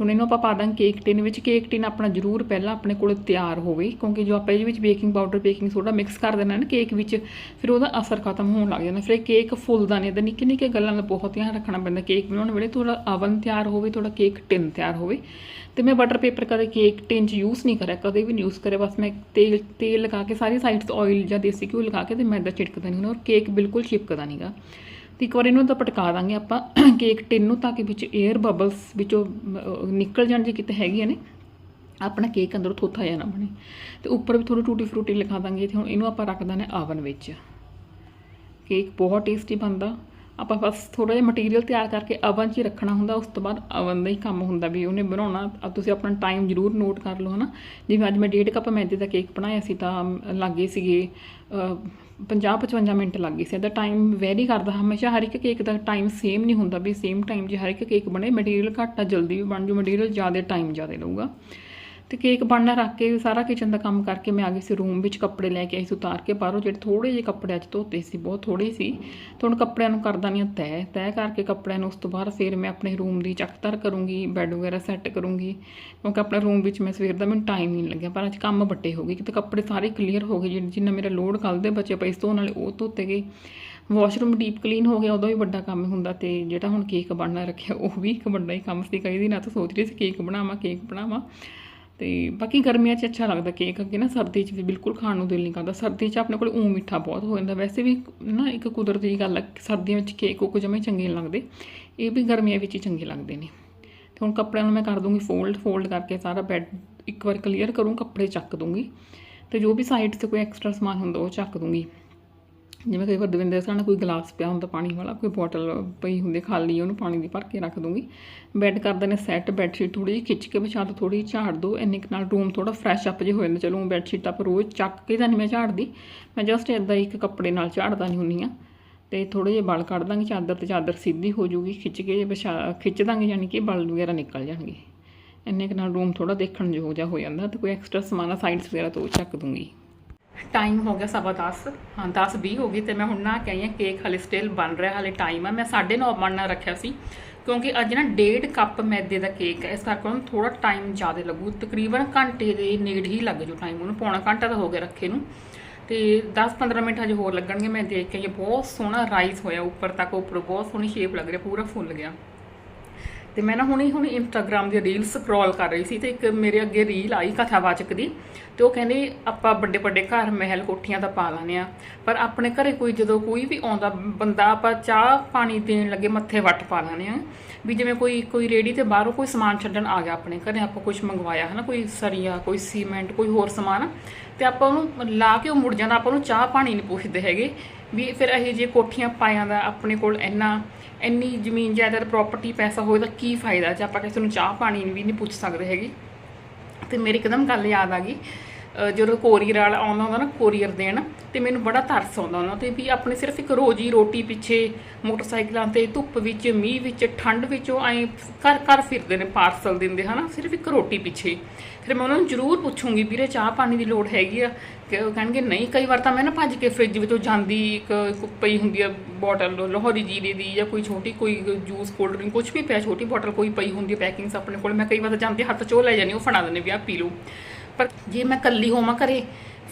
ਹੁਣ ਇਹਨੂੰ ਆਪਾਂ ਪਾ ਦਾਂਗੇ ਕੇਕ ਟਿਨ ਵਿੱਚ ਕੇਕ ਟਿਨ ਆਪਣਾ ਜ਼ਰੂਰ ਪਹਿਲਾਂ ਆਪਣੇ ਕੋਲ ਤਿਆਰ ਹੋਵੇ, ਕਿਉਂਕਿ ਜੋ ਆਪਾਂ ਇਹਦੇ ਵਿੱਚ baking powder baking soda mix ਕਰ ਦੇਣਾ ਨਾ ਕੇਕ ਵਿੱਚ, ਫਿਰ ਉਹਦਾ ਅਸਰ ਖਤਮ ਹੋਣ ਲੱਗ ਜਾਂਦਾ। ਫਿਰ ਇਹ ਕੇਕ ਫੁੱਲਦਾ ਨਹੀਂ ਤਾਂ ਨਿੱਕੇ ਨਿੱਕੇ ਗੱਲਾਂ ਦਾ ਬਹੁਤ ਧਿਆਨ ਰੱਖਣਾ ਪੈਂਦਾ ਕੇਕ ਬਣਾਉਣ ਵੇਲੇ ਥੋੜਾ ਅਵਨ ਤਿਆਰ ਹੋਵੇ ਥੋੜਾ ਕੇਕ ਟਿਨ ਤਿਆਰ ਹੋਵੇ। ਤੇ ਮੈਂ ਬਟਰ ਪੇਪਰ ਕਦੇ ਕੇਕ ਟਿਨ 'ਚ ਯੂਜ਼ ਨਹੀਂ ਕਰਿਆ, ਕਦੇ ਵੀ ਨਹੀਂ ਯੂਜ਼ ਕਰਿਆ, ਬਸ ਮੈਂ ਤੇਲ ਤੇਲ ਲਗਾ ਕੇ ਸਾਰੀ ਸਾਈਡਸ ਆਇਲ ਜਾਂ ਦੇਸੀ ਘਿਓ ਲਗਾ ਕੇ ਤੇ ਮੈਦਾ ਛਿੜਕਦਾ ਨਹੀਂ ਹੁੰਦਾ ਔਰ ਕੇਕ ਬਿਲਕੁਲ ਚਿਪਕਦਾ ਨਹੀਂਗਾ ਤੇ ਇੱਕ ਵਾਰ ਇਹਨੂੰ ਤਾਂ ਪਟਕਾ ਦਾਂਗੇ ਆਪਾਂ ਕੇਕ ਟਿਨ ਨੂੰ ਤਾਂ ਕਿ ਵਿੱਚ 에ਅਰ ਬਬਲਸ ਵਿੱਚੋਂ ਅਹ, ਨਿਕਲ ਜਾਣ ਜੇ ਕਿਤੇ ਹੈਗੀਆਂ ਨੇ ਆਪਣਾ ਕੇਕ ਅੰਦਰੋਂ ਥੋਥਾ ਜਿਹਾ ਨਾ ਬਣੇ। ਤੇ ਉੱਪਰ ਵੀ ਥੋੜੀ ਟੂਟੀ ਫਰੂਟੀ ਲਿਖਾ ਦਾਂਗੇ ਤੇ ਹੁਣ ਇਹਨੂੰ ਆਪਾਂ ਰੱਖ ਦਾਂਗੇ ਆਵਨ ਵਿੱਚ। ਕੇਕ ਬਹੁਤ ਟੇਸਟੀ ਬਣਦਾ। ਆਪਾਂ ਬਸ ਥੋੜਾ ਜਿਹਾ ਮਟੀਰੀਅਲ ਤਿਆਰ ਕਰਕੇ ਅਵਨ 'ਚ ਹੀ ਰੱਖਣਾ ਹੁੰਦਾ, ਉਸ ਤੋਂ ਬਾਅਦ ਅਵਨ ਦਾ ਹੀ ਕੰਮ ਹੁੰਦਾ ਵੀ ਉਹਨੇ ਬਣਾਉਣਾ। ਆ ਤੁਸੀਂ ਆਪਣਾ ਟਾਈਮ ਜ਼ਰੂਰ ਨੋਟ ਕਰ ਲਓ, ਹਨਾ। ਜਿਵੇਂ ਅੱਜ ਮੈਂ ਡੇਢ ਕੱਪ ਮੈਦੇ ਦਾ ਕੇਕ ਬਣਾਇਆ ਸੀ ਤਾਂ ਲੱਗੇ ਸੀਗੇ 50 55 ਮਿੰਟ ਲੱਗ ਗਏ ਸੀ। ਇਹਦਾ ਟਾਈਮ ਵੈਰੀ ਕਰਦਾ, ਹਮੇਸ਼ਾ ਹਰ ਇੱਕ ਕੇਕ ਦਾ ਟਾਈਮ ਸੇਮ ਨਹੀਂ ਹੁੰਦਾ ਵੀ ਸੇਮ ਟਾਈਮ 'ਚ ਹਰ ਇੱਕ ਕੇਕ ਬਣੇ। ਮਟੀਰੀਅਲ ਘੱਟ ਆ, ਜਲਦੀ ਵੀ ਬਣ ਜੂ ਮਟੀਰੀਅਲ ਜ਼ਿਆਦਾ ਟਾਈਮ ਜ਼ਿਆਦਾ ਲਊਗਾ। ਤੇ ਕੇਕ ਬਣਨਾ ਰੱਖ ਕੇ ਸਾਰਾ ਕਿਚਨ ਦਾ ਕੰਮ ਕਰਕੇ ਮੈਂ ਆ ਗਈ ਸੀ ਰੂਮ ਵਿੱਚ ਕੱਪੜੇ ਲੈ ਕੇ ਆਈ ਸੀ, ਉਤਾਰ ਕੇ ਬਾਹਰੋਂ ਜਿਹੜੇ ਥੋੜੇ ਜਿਹੇ ਕੱਪੜੇ ਅੱਜ ਧੋਤੇ ਸੀ, ਬਹੁਤ ਥੋੜੇ ਸੀ। ਤੇ ਹੁਣ ਕੱਪੜਿਆਂ ਨੂੰ ਕਰਦਾ ਨਹੀਂ ਤੈਅ ਤੈਅ ਕਰਕੇ ਕੱਪੜਿਆਂ ਨੂੰ ਉਸ ਤੋਂ ਬਾਅਦ ਫਿਰ ਮੈਂ ਆਪਣੇ ਰੂਮ ਦੀ ਚੱਕਤਰ ਕਰੂੰਗੀ ਬੈੱਡ ਵਗੈਰਾ ਸੈੱਟ ਕਰੂੰਗੀ। ਕਿਉਂਕਿ ਆਪਣੇ ਰੂਮ ਵਿੱਚ ਮੈਂ ਸਵੇਰ ਦਾ ਮੈਨੂੰ ਟਾਈਮ ਨਹੀਂ ਲੱਗਿਆ, ਪਰ ਅੱਜ ਕੰਮ ਵੱਡੇ ਹੋ ਗਏ, ਕਿਤੇ ਕੱਪੜੇ ਸਾਰੇ ਕਲੀਅਰ ਹੋ ਗਏ, ਜਿ- ਜਿੰਨਾ ਮੇਰਾ ਲੋਡ ਕੱਲ੍ਹ ਦੇ ਬਚੇ ਪਏ ਧੋਣ ਵਾਲੇ ਉਹ ਧੋਤੇ ਗਏ। ਵਾਸ਼ਰੂਮ ਡੀਪ ਕਲੀਨ ਹੋ ਗਿਆ, ਉਦੋਂ ਵੀ ਵੱਡਾ ਕੰਮ ਹੁੰਦਾ ਤੇ ਜਿਹੜਾ ਹੁਣ ਕੇਕ ਬਣਨਾ ਰੱਖਿਆ, ਉਹ ਵੀ ਇੱਕ ਵੱਡਾ ਹੀ ਕੰਮ ਸੀ। ਕਈ ਦਿਨਾਂ ਤੋਂ ਸੋਚ ਰਹੀ ਸੀ ਕੇਕ ਬਣਾਵਾਂ ਕੇਕ ਬਣਾਵਾਂ। ਤੇ ਬਾਕੀ ਗਰਮੀਆਂ 'ਚ ਅੱਛਾ ਲੱਗਦਾ ਕੇਕ ਅੱਗੇ ਨਾ ਸਰਦੀ 'ਚ ਵੀ ਬਿਲਕੁਲ ਖਾਣ ਨੂੰ ਦਿਲ ਨਹੀਂ ਕਰਦਾ। ਸਰਦੀ 'ਚ ਆਪਣੇ ਕੋਲ ਊਂ ਮਿੱਠਾ ਬਹੁਤ ਹੋ ਜਾਂਦਾ। ਵੈਸੇ ਵੀ ਨਾ ਇੱਕ ਕੁਦਰਤੀ ਗੱਲ ਹੈ ਸਰਦੀਆਂ ਵਿੱਚ ਕੇਕ ਉਹ ਜਮੇ ਚੰਗੇ ਨਹੀਂ ਲੱਗਦੇ। ਇਹ ਵੀ ਗਰਮੀਆਂ ਵਿੱਚ ਹੀ ਚੰਗੇ ਲੱਗਦੇ ਨੇ। ਤੇ ਹੁਣ ਕੱਪੜਿਆਂ ਨੂੰ ਮੈਂ ਕਰ ਦੂੰਗੀ ਫੋਲਡ ਫੋਲਡ ਕਰਕੇ ਸਾਰਾ ਬੈੱਡ ਇੱਕ ਵਾਰ ਕਲੀਅਰ ਕਰੂੰ, ਕੱਪੜੇ ਚੱਕ ਦੂੰਗੀ। ਤੇ ਜੋ ਵੀ ਸਾਈਡ ਤੇ ਕੋਈ ਐਕਸਟਰਾ ਸਮਾਨ ਹੁੰਦਾ ਉਹ ਚੱਕ ਦੂੰਗੀ। ਜਿਵੇਂ ਕਈ ਵਾਰ ਦਵਿੰਦਰ ਸਾਹਮਣੇ ਕੋਈ ਗਲਾਸ ਪਿਆ ਹੁੰਦਾ ਪਾਣੀ ਵਾਲਾ, ਕੋਈ ਬੋਟਲ ਪਈ ਹੁੰਦੀ ਖਾਲੀ, ਉਹਨੂੰ ਪਾਣੀ ਦੀ ਭਰ ਕੇ ਰੱਖ ਦੂੰਗੀ। ਬੈੱਡ ਕਰਦੇ ਨੇ ਸੈੱਟ ਬੈੱਡ ਸ਼ੀਟ ਥੋੜੀ ਜਿਹੀ ਖਿੱਚ ਕੇ ਵਿਛਾ ਦੋ ਥੋੜੀ ਝਾੜ ਦੋ, ਇੰਨੇ ਕੁ ਨਾਲ ਰੂਮ ਥੋੜਾ ਫਰੈਸ਼ ਅਪ ਜੇ ਹੋ ਜਾਂਦਾ। ਚਲੋ ਬੈੱਡ ਸ਼ੀਟ ਆਪਾਂ ਰੋਜ਼ ਚੱਕ ਕੇ ਤਾਂ ਨਹੀਂ ਮੈਂ ਝਾੜਦੀ, ਮੈਂ ਜਸਟ ਇਦਾਂ ਇੱਕ ਕੱਪੜੇ ਨਾਲ ਝਾੜਦਾ ਨਹੀਂ ਹੁੰਨੀ ਆ ਤੇ ਥੋੜੇ ਜਿਹੇ ਬਲ ਕੱਢ ਦਾਂਗੇ, ਚਾਦਰ ਤੇ ਚਾਦਰ ਸਿੱਧੀ ਹੋ ਜੂਗੀ ਖਿੱਚ ਕੇ ਵਿਛਾ, ਖਿੱਚ ਦਾਂਗੇ ਯਾਨੀ ਕਿ ਬਲ ਵਗੈਰਾ ਨਿਕਲ ਜਾਣਗੇ। ਇੰਨੇ ਕੁ ਨਾਲ ਰੂਮ ਥੋੜਾ ਦੇਖਣ ਯੋਗ ਜਿਹਾ ਹੋ ਜਾਂਦਾ ਤੇ ਕੋਈ ਐਕਸਟਰਾ ਸਮਾਨ ਆ ਸਾਈਡਸ ਵਗੈਰਾ ਤੋਂ ਚੱਕ ਦੂੰਗੀ। ਟਾਈਮ ਹੋ ਗਿਆ ਸਵਾ 10 ਹਾਂ 10 20 ਹੋ ਗਈ ਤੇ ਮੈਂ ਹੁਣ ਨਾ ਕਹੀ ਆਈ ਹਾਂ ਕੇਕ ਹਲੇ ਸਟਿਲ ਬਣ ਰਿਹਾ, ਹਲੇ ਟਾਈਮ ਆ। ਮੈਂ 9:30 ਬਣਨਾ ਰੱਖਿਆ ਸੀ, ਕਿਉਂਕਿ ਅੱਜ ਨਾ ਡੇਢ ਕੱਪ ਮੈਦੇ ਦਾ ਕੇਕ ਹੈ ਇਸ ਕਰਕੇ ਉਹਨੂੰ ਥੋੜਾ ਟਾਈਮ ਜ਼ਿਆਦਾ ਲੱਗੂ। ਤਕਰੀਬਨ ਘੰਟੇ ਦੇ ਨੇੜੇ ਹੀ ਲੱਗ ਜੂ ਟਾਈਮ ਉਹਨੂੰ, ਪੌਣਾ ਘੰਟਾ ਤਾਂ ਹੋ ਗਿਆ ਰੱਖੇ ਨੂੰ। ਤੇ 10-15 ਮਿੰਟ ਹਜੇ ਹੋਰ ਲੱਗਣਗੇ ਮੈਂ ਦੇਖ ਕੇ ਇਹ ਬਹੁਤ ਸੋਹਣਾ ਰਾਈਸ ਹੋਇਆ, ਉੱਪਰ ਤੱਕ, ਉੱਪਰ ਬਹੁਤ ਸੋਹਣੀ ਸ਼ੇਪ ਲੱਗ ਰਹੀ, ਪੂਰਾ ਫੁੱਲ ਗਿਆ। ਤੇ ਮੈਂ ਨਾ ਹੁਣੇ ਹੁਣੇ ਇੰਸਟਾਗ੍ਰam ਦੀ ਰੀਲ ਸਕਰੋਲ ਕਰ ਰਹੀ ਸੀ ਤੇ ਇੱਕ ਮੇਰੇ ਅੱਗੇ ਰੀਲ ਆਈ ਕਥਾਵਾਚਕ ਦੀ ਤੇ ਉਹ ਕਹਿੰਦੇ ਆਪਾਂ ਵੱਡੇ ਵੱਡੇ ਘਰ ਮਹਿਲ ਕੋਠੀਆਂ ਤਾਂ ਪਾ ਲਾਨੇ ਆ ਪਰ ਆਪਣੇ ਘਰੇ ਕੋਈ ਜਦੋਂ ਕੋਈ ਵੀ ਆਉਂਦਾ ਬੰਦਾ ਆਪਾਂ ਚਾਹ ਪਾਣੀ ਦੇਣ ਲੱਗੇ ਮੱਥੇ ਵੱਟ ਪਾ ਲਾਨੇ ਆ ਵੀ ਜਿਵੇਂ ਕੋਈ ਕੋਈ ਰੇੜੀ ਤੇ ਬਾਹਰੋਂ ਕੋਈ ਸਮਾਨ ਛੱਡਣ ਆ ਗਿਆ ਆਪਣੇ ਘਰੇ, ਆਪਾਂ ਕੁਝ ਮੰਗਵਾਇਆ ਹਨਾ, ਕੋਈ ਸਰੀਆ, ਕੋਈ ਸੀਮੈਂਟ, ਕੋਈ ਹੋਰ ਸਮਾਨ ਤੇ ਆਪਾਂ ਉਹਨੂੰ ਲਾ ਕੇ ਉਹ ਮੁੜ ਜਾਂਦਾ, ਆਪਾਂ ਉਹਨੂੰ ਚਾਹ ਪਾਣੀ ਨਹੀਂ ਪੁੱਛਦੇ ਹੈਗੇ। ਵੀ ਫਿਰ ਇਹ ਜੇ ਕੋਠੀਆਂ ਪਾਇਆਂ ਦਾ ਆਪਣੇ ਕੋਲ ਇੰਨਾ, ਇੰਨੀ ਜ਼ਮੀਨ ਜਾਇਦਾਦ ਪ੍ਰਾਪਰਟੀ ਪੈਸਾ ਹੋਏ ਤਾਂ ਕੀ ਫਾਇਦਾ? ਜੇ ਆਪਾਂ ਕਿਸੇ ਨੂੰ ਚਾਹ ਪਾਣੀ ਵੀ ਨਹੀਂ ਪੁੱਛ ਸਕਦੇ ਹੈਗੇ। ਤੇ ਮੇਰੀ ਇੱਕਦਮ ਗੱਲ ਯਾਦ ਆ ਗਈ। ਜਦੋਂ ਕੋਰੀਅਰ ਵਾਲਾ ਆਉਂਦਾ ਹੁੰਦਾ ਨਾ ਕੋਰੀਅਰ ਦੇਣ, ਤੇ ਮੈਨੂੰ ਬੜਾ ਤਰਸ ਆਉਂਦਾ ਉਹਨਾਂ ਤੇ ਵੀ ਆਪਣੇ ਸਿਰਫ ਇੱਕ ਰੋਜੀ ਰੋਟੀ ਪਿੱਛੇ ਮੋਟਰਸਾਈਕਲਾਂ ਤੇ ਧੁੱਪ ਵਿੱਚ, ਮੀਂਹ ਵਿੱਚ, ਠੰਡ ਵਿੱਚ ਉਹ ਐਂ ਘਰ ਘਰ ਫਿਰਦੇ ਨੇ, ਪਾਰਸਲ ਦਿੰਦੇ, ਹਨਾ, ਸਿਰਫ ਇੱਕ ਰੋਟੀ ਪਿੱਛੇ। ਫਿਰ ਮੈਂ ਉਹਨਾਂ ਨੂੰ ਜ਼ਰੂਰ ਪੁੱਛੂੰਗੀ, ਵੀਰੇ, ਚਾਹ ਪਾਣੀ ਦੀ ਲੋੜ ਹੈਗੀ ਆ? ਕਿ ਉਹ ਕਹਿਣਗੇ, ਨਹੀਂ, ਕਈ ਵਾਰ ਤਾਂ ਮੈਂ ਨਾ ਭੱਜ ਕੇ ਫ੍ਰਿਜ ਵਿੱਚੋਂ ਜਾਂਦੀ ਇੱਕ ਪਈ ਹੁੰਦੀ ਆ ਬੋਟਲ, ਲਾਹੌਰੀ ਜੀਰੇ ਦੀ ਜਾਂ ਕੋਈ ਛੋਟੀ, ਕੋਈ ਜੂਸ, ਕੋਲਡ ਡਰਿੰਕ ਕੁਝ ਵੀ ਪਿਆ, ਛੋਟੀ ਬੋਟਲ ਕੋਈ ਪਈ ਹੁੰਦੀ ਪੈਕਿੰਗਸ ਆਪਣੇ ਕੋਲ, ਮੈਂ ਕਈ ਵਾਰ ਤਾਂ ਜਾਂਦੀ ਹੱਥ ਚੋ ਲੈ ਜਾਨੀ ਉਹ ਫੜਾ ਦਿੰਦੇ ਵੀ ਆ ਪੀ ਲਓ। ਪਰ ਜੇ ਮੈਂ ਇਕੱਲੀ ਹੋਵਾਂ ਘਰੇ,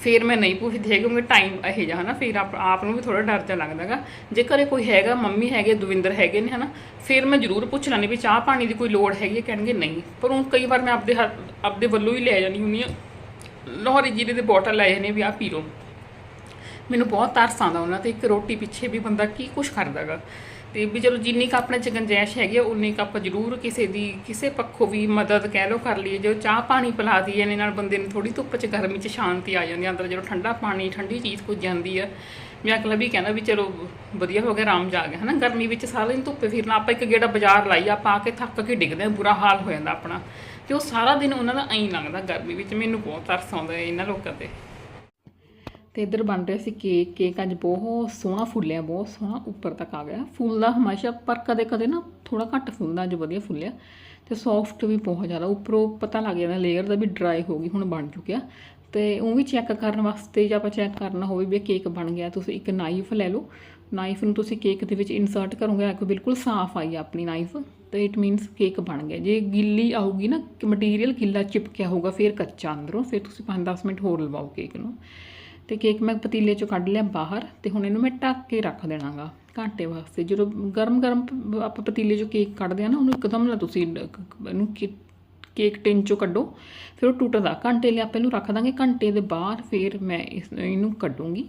ਫਿਰ ਮੈਂ ਨਹੀਂ ਪੁੱਛਦੀ ਹੈਗੀ, ਕਿਉਂਕਿ ਟਾਈਮ ਇਹ ਜਿਹਾ ਹਨਾ, ਫਿਰ ਆਪ ਆਪ ਨੂੰ ਵੀ ਥੋੜਾ ਡਰ ਜਿਹਾ ਲੱਗਦਾਗਾ ਜੇ ਘਰੇ ਕੋਈ ਹੈਗਾ, ਮੰਮੀ ਹੈਗੇ, ਦਵਿੰਦਰ ਹੈਗੇ ਨੇ ਹਨਾ, ਫਿਰ ਮੈਂ ਜ਼ਰੂਰ ਪੁੱਛ ਲੈਣੀ ਵੀ ਚਾਹ ਪਾਣੀ ਦੀ ਕੋਈ ਲੋੜ ਹੈਗੀ ਹੈ? ਕਹਿਣਗੇ ਨਹੀਂ। ਪਰ ਹੁਣ ਕਈ ਵਾਰ ਮੈਂ ਆਪਦੇ ਹੱਥ- ਆਪਦੇ ਵੱਲੋਂ ਹੀ ਲੈ ਜਾਣੀ ਹੁੰਦੀ ਆ ਲਾਹੌਰੀ ਜੀਰੇ ਦੀ ਬੋਟਲ ਲੈ ਜਾਂਦੇ ਵੀ ਆ ਪੀ ਲਓ। ਮੈਨੂੰ ਬਹੁਤ ਤਰਸ ਆਉਂਦਾ ਉਹਨਾਂ ਤੇ, ਇੱਕ ਰੋਟੀ ਪਿੱਛੇ ਵੀ ਬੰਦਾ ਕੀ ਕੁਛ ਕਰਦਾਗਾ ਤੇ ਵੀ ਚਲੋ ਜਿੰਨੀ ਕੁ ਆਪਣੇ ਚ ਗੰਜਾਇਸ਼ ਹੈਗੀ ਆ, ਉਨੀ ਕੁ ਆਪਾਂ ਜ਼ਰੂਰ ਕਿਸੇ ਦੀ, ਕਿਸੇ ਪੱਖੋਂ ਵੀ ਮਦਦ ਕਹਿ ਲਓ ਕਰ ਲਈਏ। ਜੋ ਚਾਹ ਪਾਣੀ ਪਿਲਾ ਦਈਏ ਇਹਨੇ ਨਾਲ ਬੰਦੇ ਨੂੰ ਥੋੜੀ ਧੁੱਪ ਚ, ਗਰਮੀ ਚ ਸ਼ਾਂਤੀ ਆ ਜਾਂਦੀ ਆ। ਅੰਦਰ ਜਦੋਂ ਠੰਡਾ ਪਾਣੀ, ਠੰਡੀ ਚੀਜ਼ ਕੁਝ ਜਾਂਦੀ ਆ। ਮੈਂ ਅਗਲਾ ਵੀ ਕਹਿੰਦਾ ਵੀ ਚਲੋ ਵਧੀਆ ਹੋ ਗਿਆ, ਆਰਾਮ ਜਾ ਗਿਆ। ਹਨਾ, ਗਰਮੀ ਵਿੱਚ ਸਾਰਾ ਦਿਨ ਧੁੱਪੇ ਫਿਰਨਾ, ਆਪਾਂ ਇੱਕ ਗੇੜਾ ਬਾਜ਼ਾਰ ਲਾਈ, ਆਪਾਂ ਆ ਕੇ ਥੱਕ ਕੇ ਡਿੱਗਦੇ ਆ ਬੁਰਾ ਹਾਲ ਹੋ ਜਾਂਦਾ ਆਪਣਾ। ਤੇ ਉਹ ਸਾਰਾ ਦਿਨ ਉਹਨਾਂ ਦਾ ਐਂ ਲੰਘਦਾ ਗਰਮੀ ਵਿੱਚ। ਮੈਨੂੰ ਬਹੁਤ ਤਰਸ ਆਉਂਦਾ ਇਹਨਾਂ ਲੋਕਾਂ ਤੇ। ਤੇ ਇੱਧਰ ਬਣ ਰਿਹਾ ਸੀ ਕੇਕ ਕੇਕ ਅੱਜ ਬਹੁਤ ਸੋਹਣਾ ਫੁੱਲਿਆ, ਬਹੁਤ ਸੋਹਣਾ ਉੱਪਰ ਤੱਕ ਆ ਗਿਆ। ਫੁੱਲਦਾ ਹਮੇਸ਼ਾ, ਪਰ ਕਦੇ ਕਦੇ ਨਾ ਥੋੜਾ ਘੱਟ ਫੁੱਲਦਾ ਅੱਜ ਵਧੀਆ ਫੁੱਲਿਆ। ਤੇ ਸੌਫਟ ਵੀ ਬਹੁਤ ਜ਼ਿਆਦਾ, ਉੱਪਰੋਂ ਪਤਾ ਲੱਗ ਜਾਂਦਾ ਲੇਅਰ ਦਾ ਵੀ ਡਰਾਈ ਹੋ ਗਈ, ਹੁਣ ਬਣ ਚੁੱਕਿਆ। ਤੇ ਉਹ ਵੀ ਚੈੱਕ ਕਰਨ ਵਾਸਤੇ ਜੇ ਆਪਾਂ ਚੈੱਕ ਕਰਨਾ ਹੋਵੇ ਵੀ ਕੇਕ ਬਣ ਗਿਆ, ਤੁਸੀਂ ਇੱਕ ਨਾਈਫ ਲੈ ਲਓ। ਨਾਈਫ ਨੂੰ ਤੁਸੀਂ ਕੇਕ ਦੇ ਵਿੱਚ ਇਨਸਰਟ ਕਰੋਗੇ ਆ ਕੇ ਬਿਲਕੁਲ ਸਾਫ਼ ਆਈ ਆ ਆਪਣੀ ਨਾਈਫ ਤੇ ਇਟ ਮੀਨਸ ਕੇਕ ਬਣ ਗਿਆ। ਜੇ ਗਿੱਲੀ ਆਊਗੀ ਨਾ ਮਟੀਰੀਅਲ ਗਿੱਲਾ ਚਿਪਕਿਆ ਹੋਊਗਾ, ਫਿਰ ਕੱਚਾ ਅੰਦਰੋਂ, ਫਿਰ ਤੁਸੀਂ 5-10 ਮਿੰਟ ਹੋਰ ਲਵਾਓ ਕੇਕ ਨੂੰ। ਤੇ ਕੇਕ ਮੈਂ ਪਤੀਲੇ ਚੋਂ ਕੱਢ ਲਿਆ ਬਾਹਰ ਤੇ ਹੁਣ ਇਹਨੂੰ ਮੈਂ ਢੱਕ ਕੇ ਰੱਖ ਦੇਣਾਗਾ ਘੰਟੇ ਵਾਸਤੇ। ਜਦੋਂ ਗਰਮ ਗਰਮ ਆਪਾਂ ਪਤੀਲੇ ਚੋਂ ਕੇਕ ਕੱਢਦੇ ਆ ਨਾ, ਉਹਨੂੰ ਇੱਕਦਮ ਨਾ ਤੁਸੀਂ ਇਹਨੂੰ ਕੀ- ਕੇਕ ਟਿਨ ਚੋਂ ਕੱਢੋ, ਫਿਰ ਉਹ ਟੁੱਟਦਾ। ਘੰਟੇ ਲਈ ਆਪਾਂ ਇਹਨੂੰ ਰੱਖ ਦਾਂਗੇ। ਘੰਟੇ ਦੇ ਬਾਅਦ ਫਿਰ ਮੈਂ ਇਸ ਇਹਨੂੰ ਕੱਢੂੰਗੀ।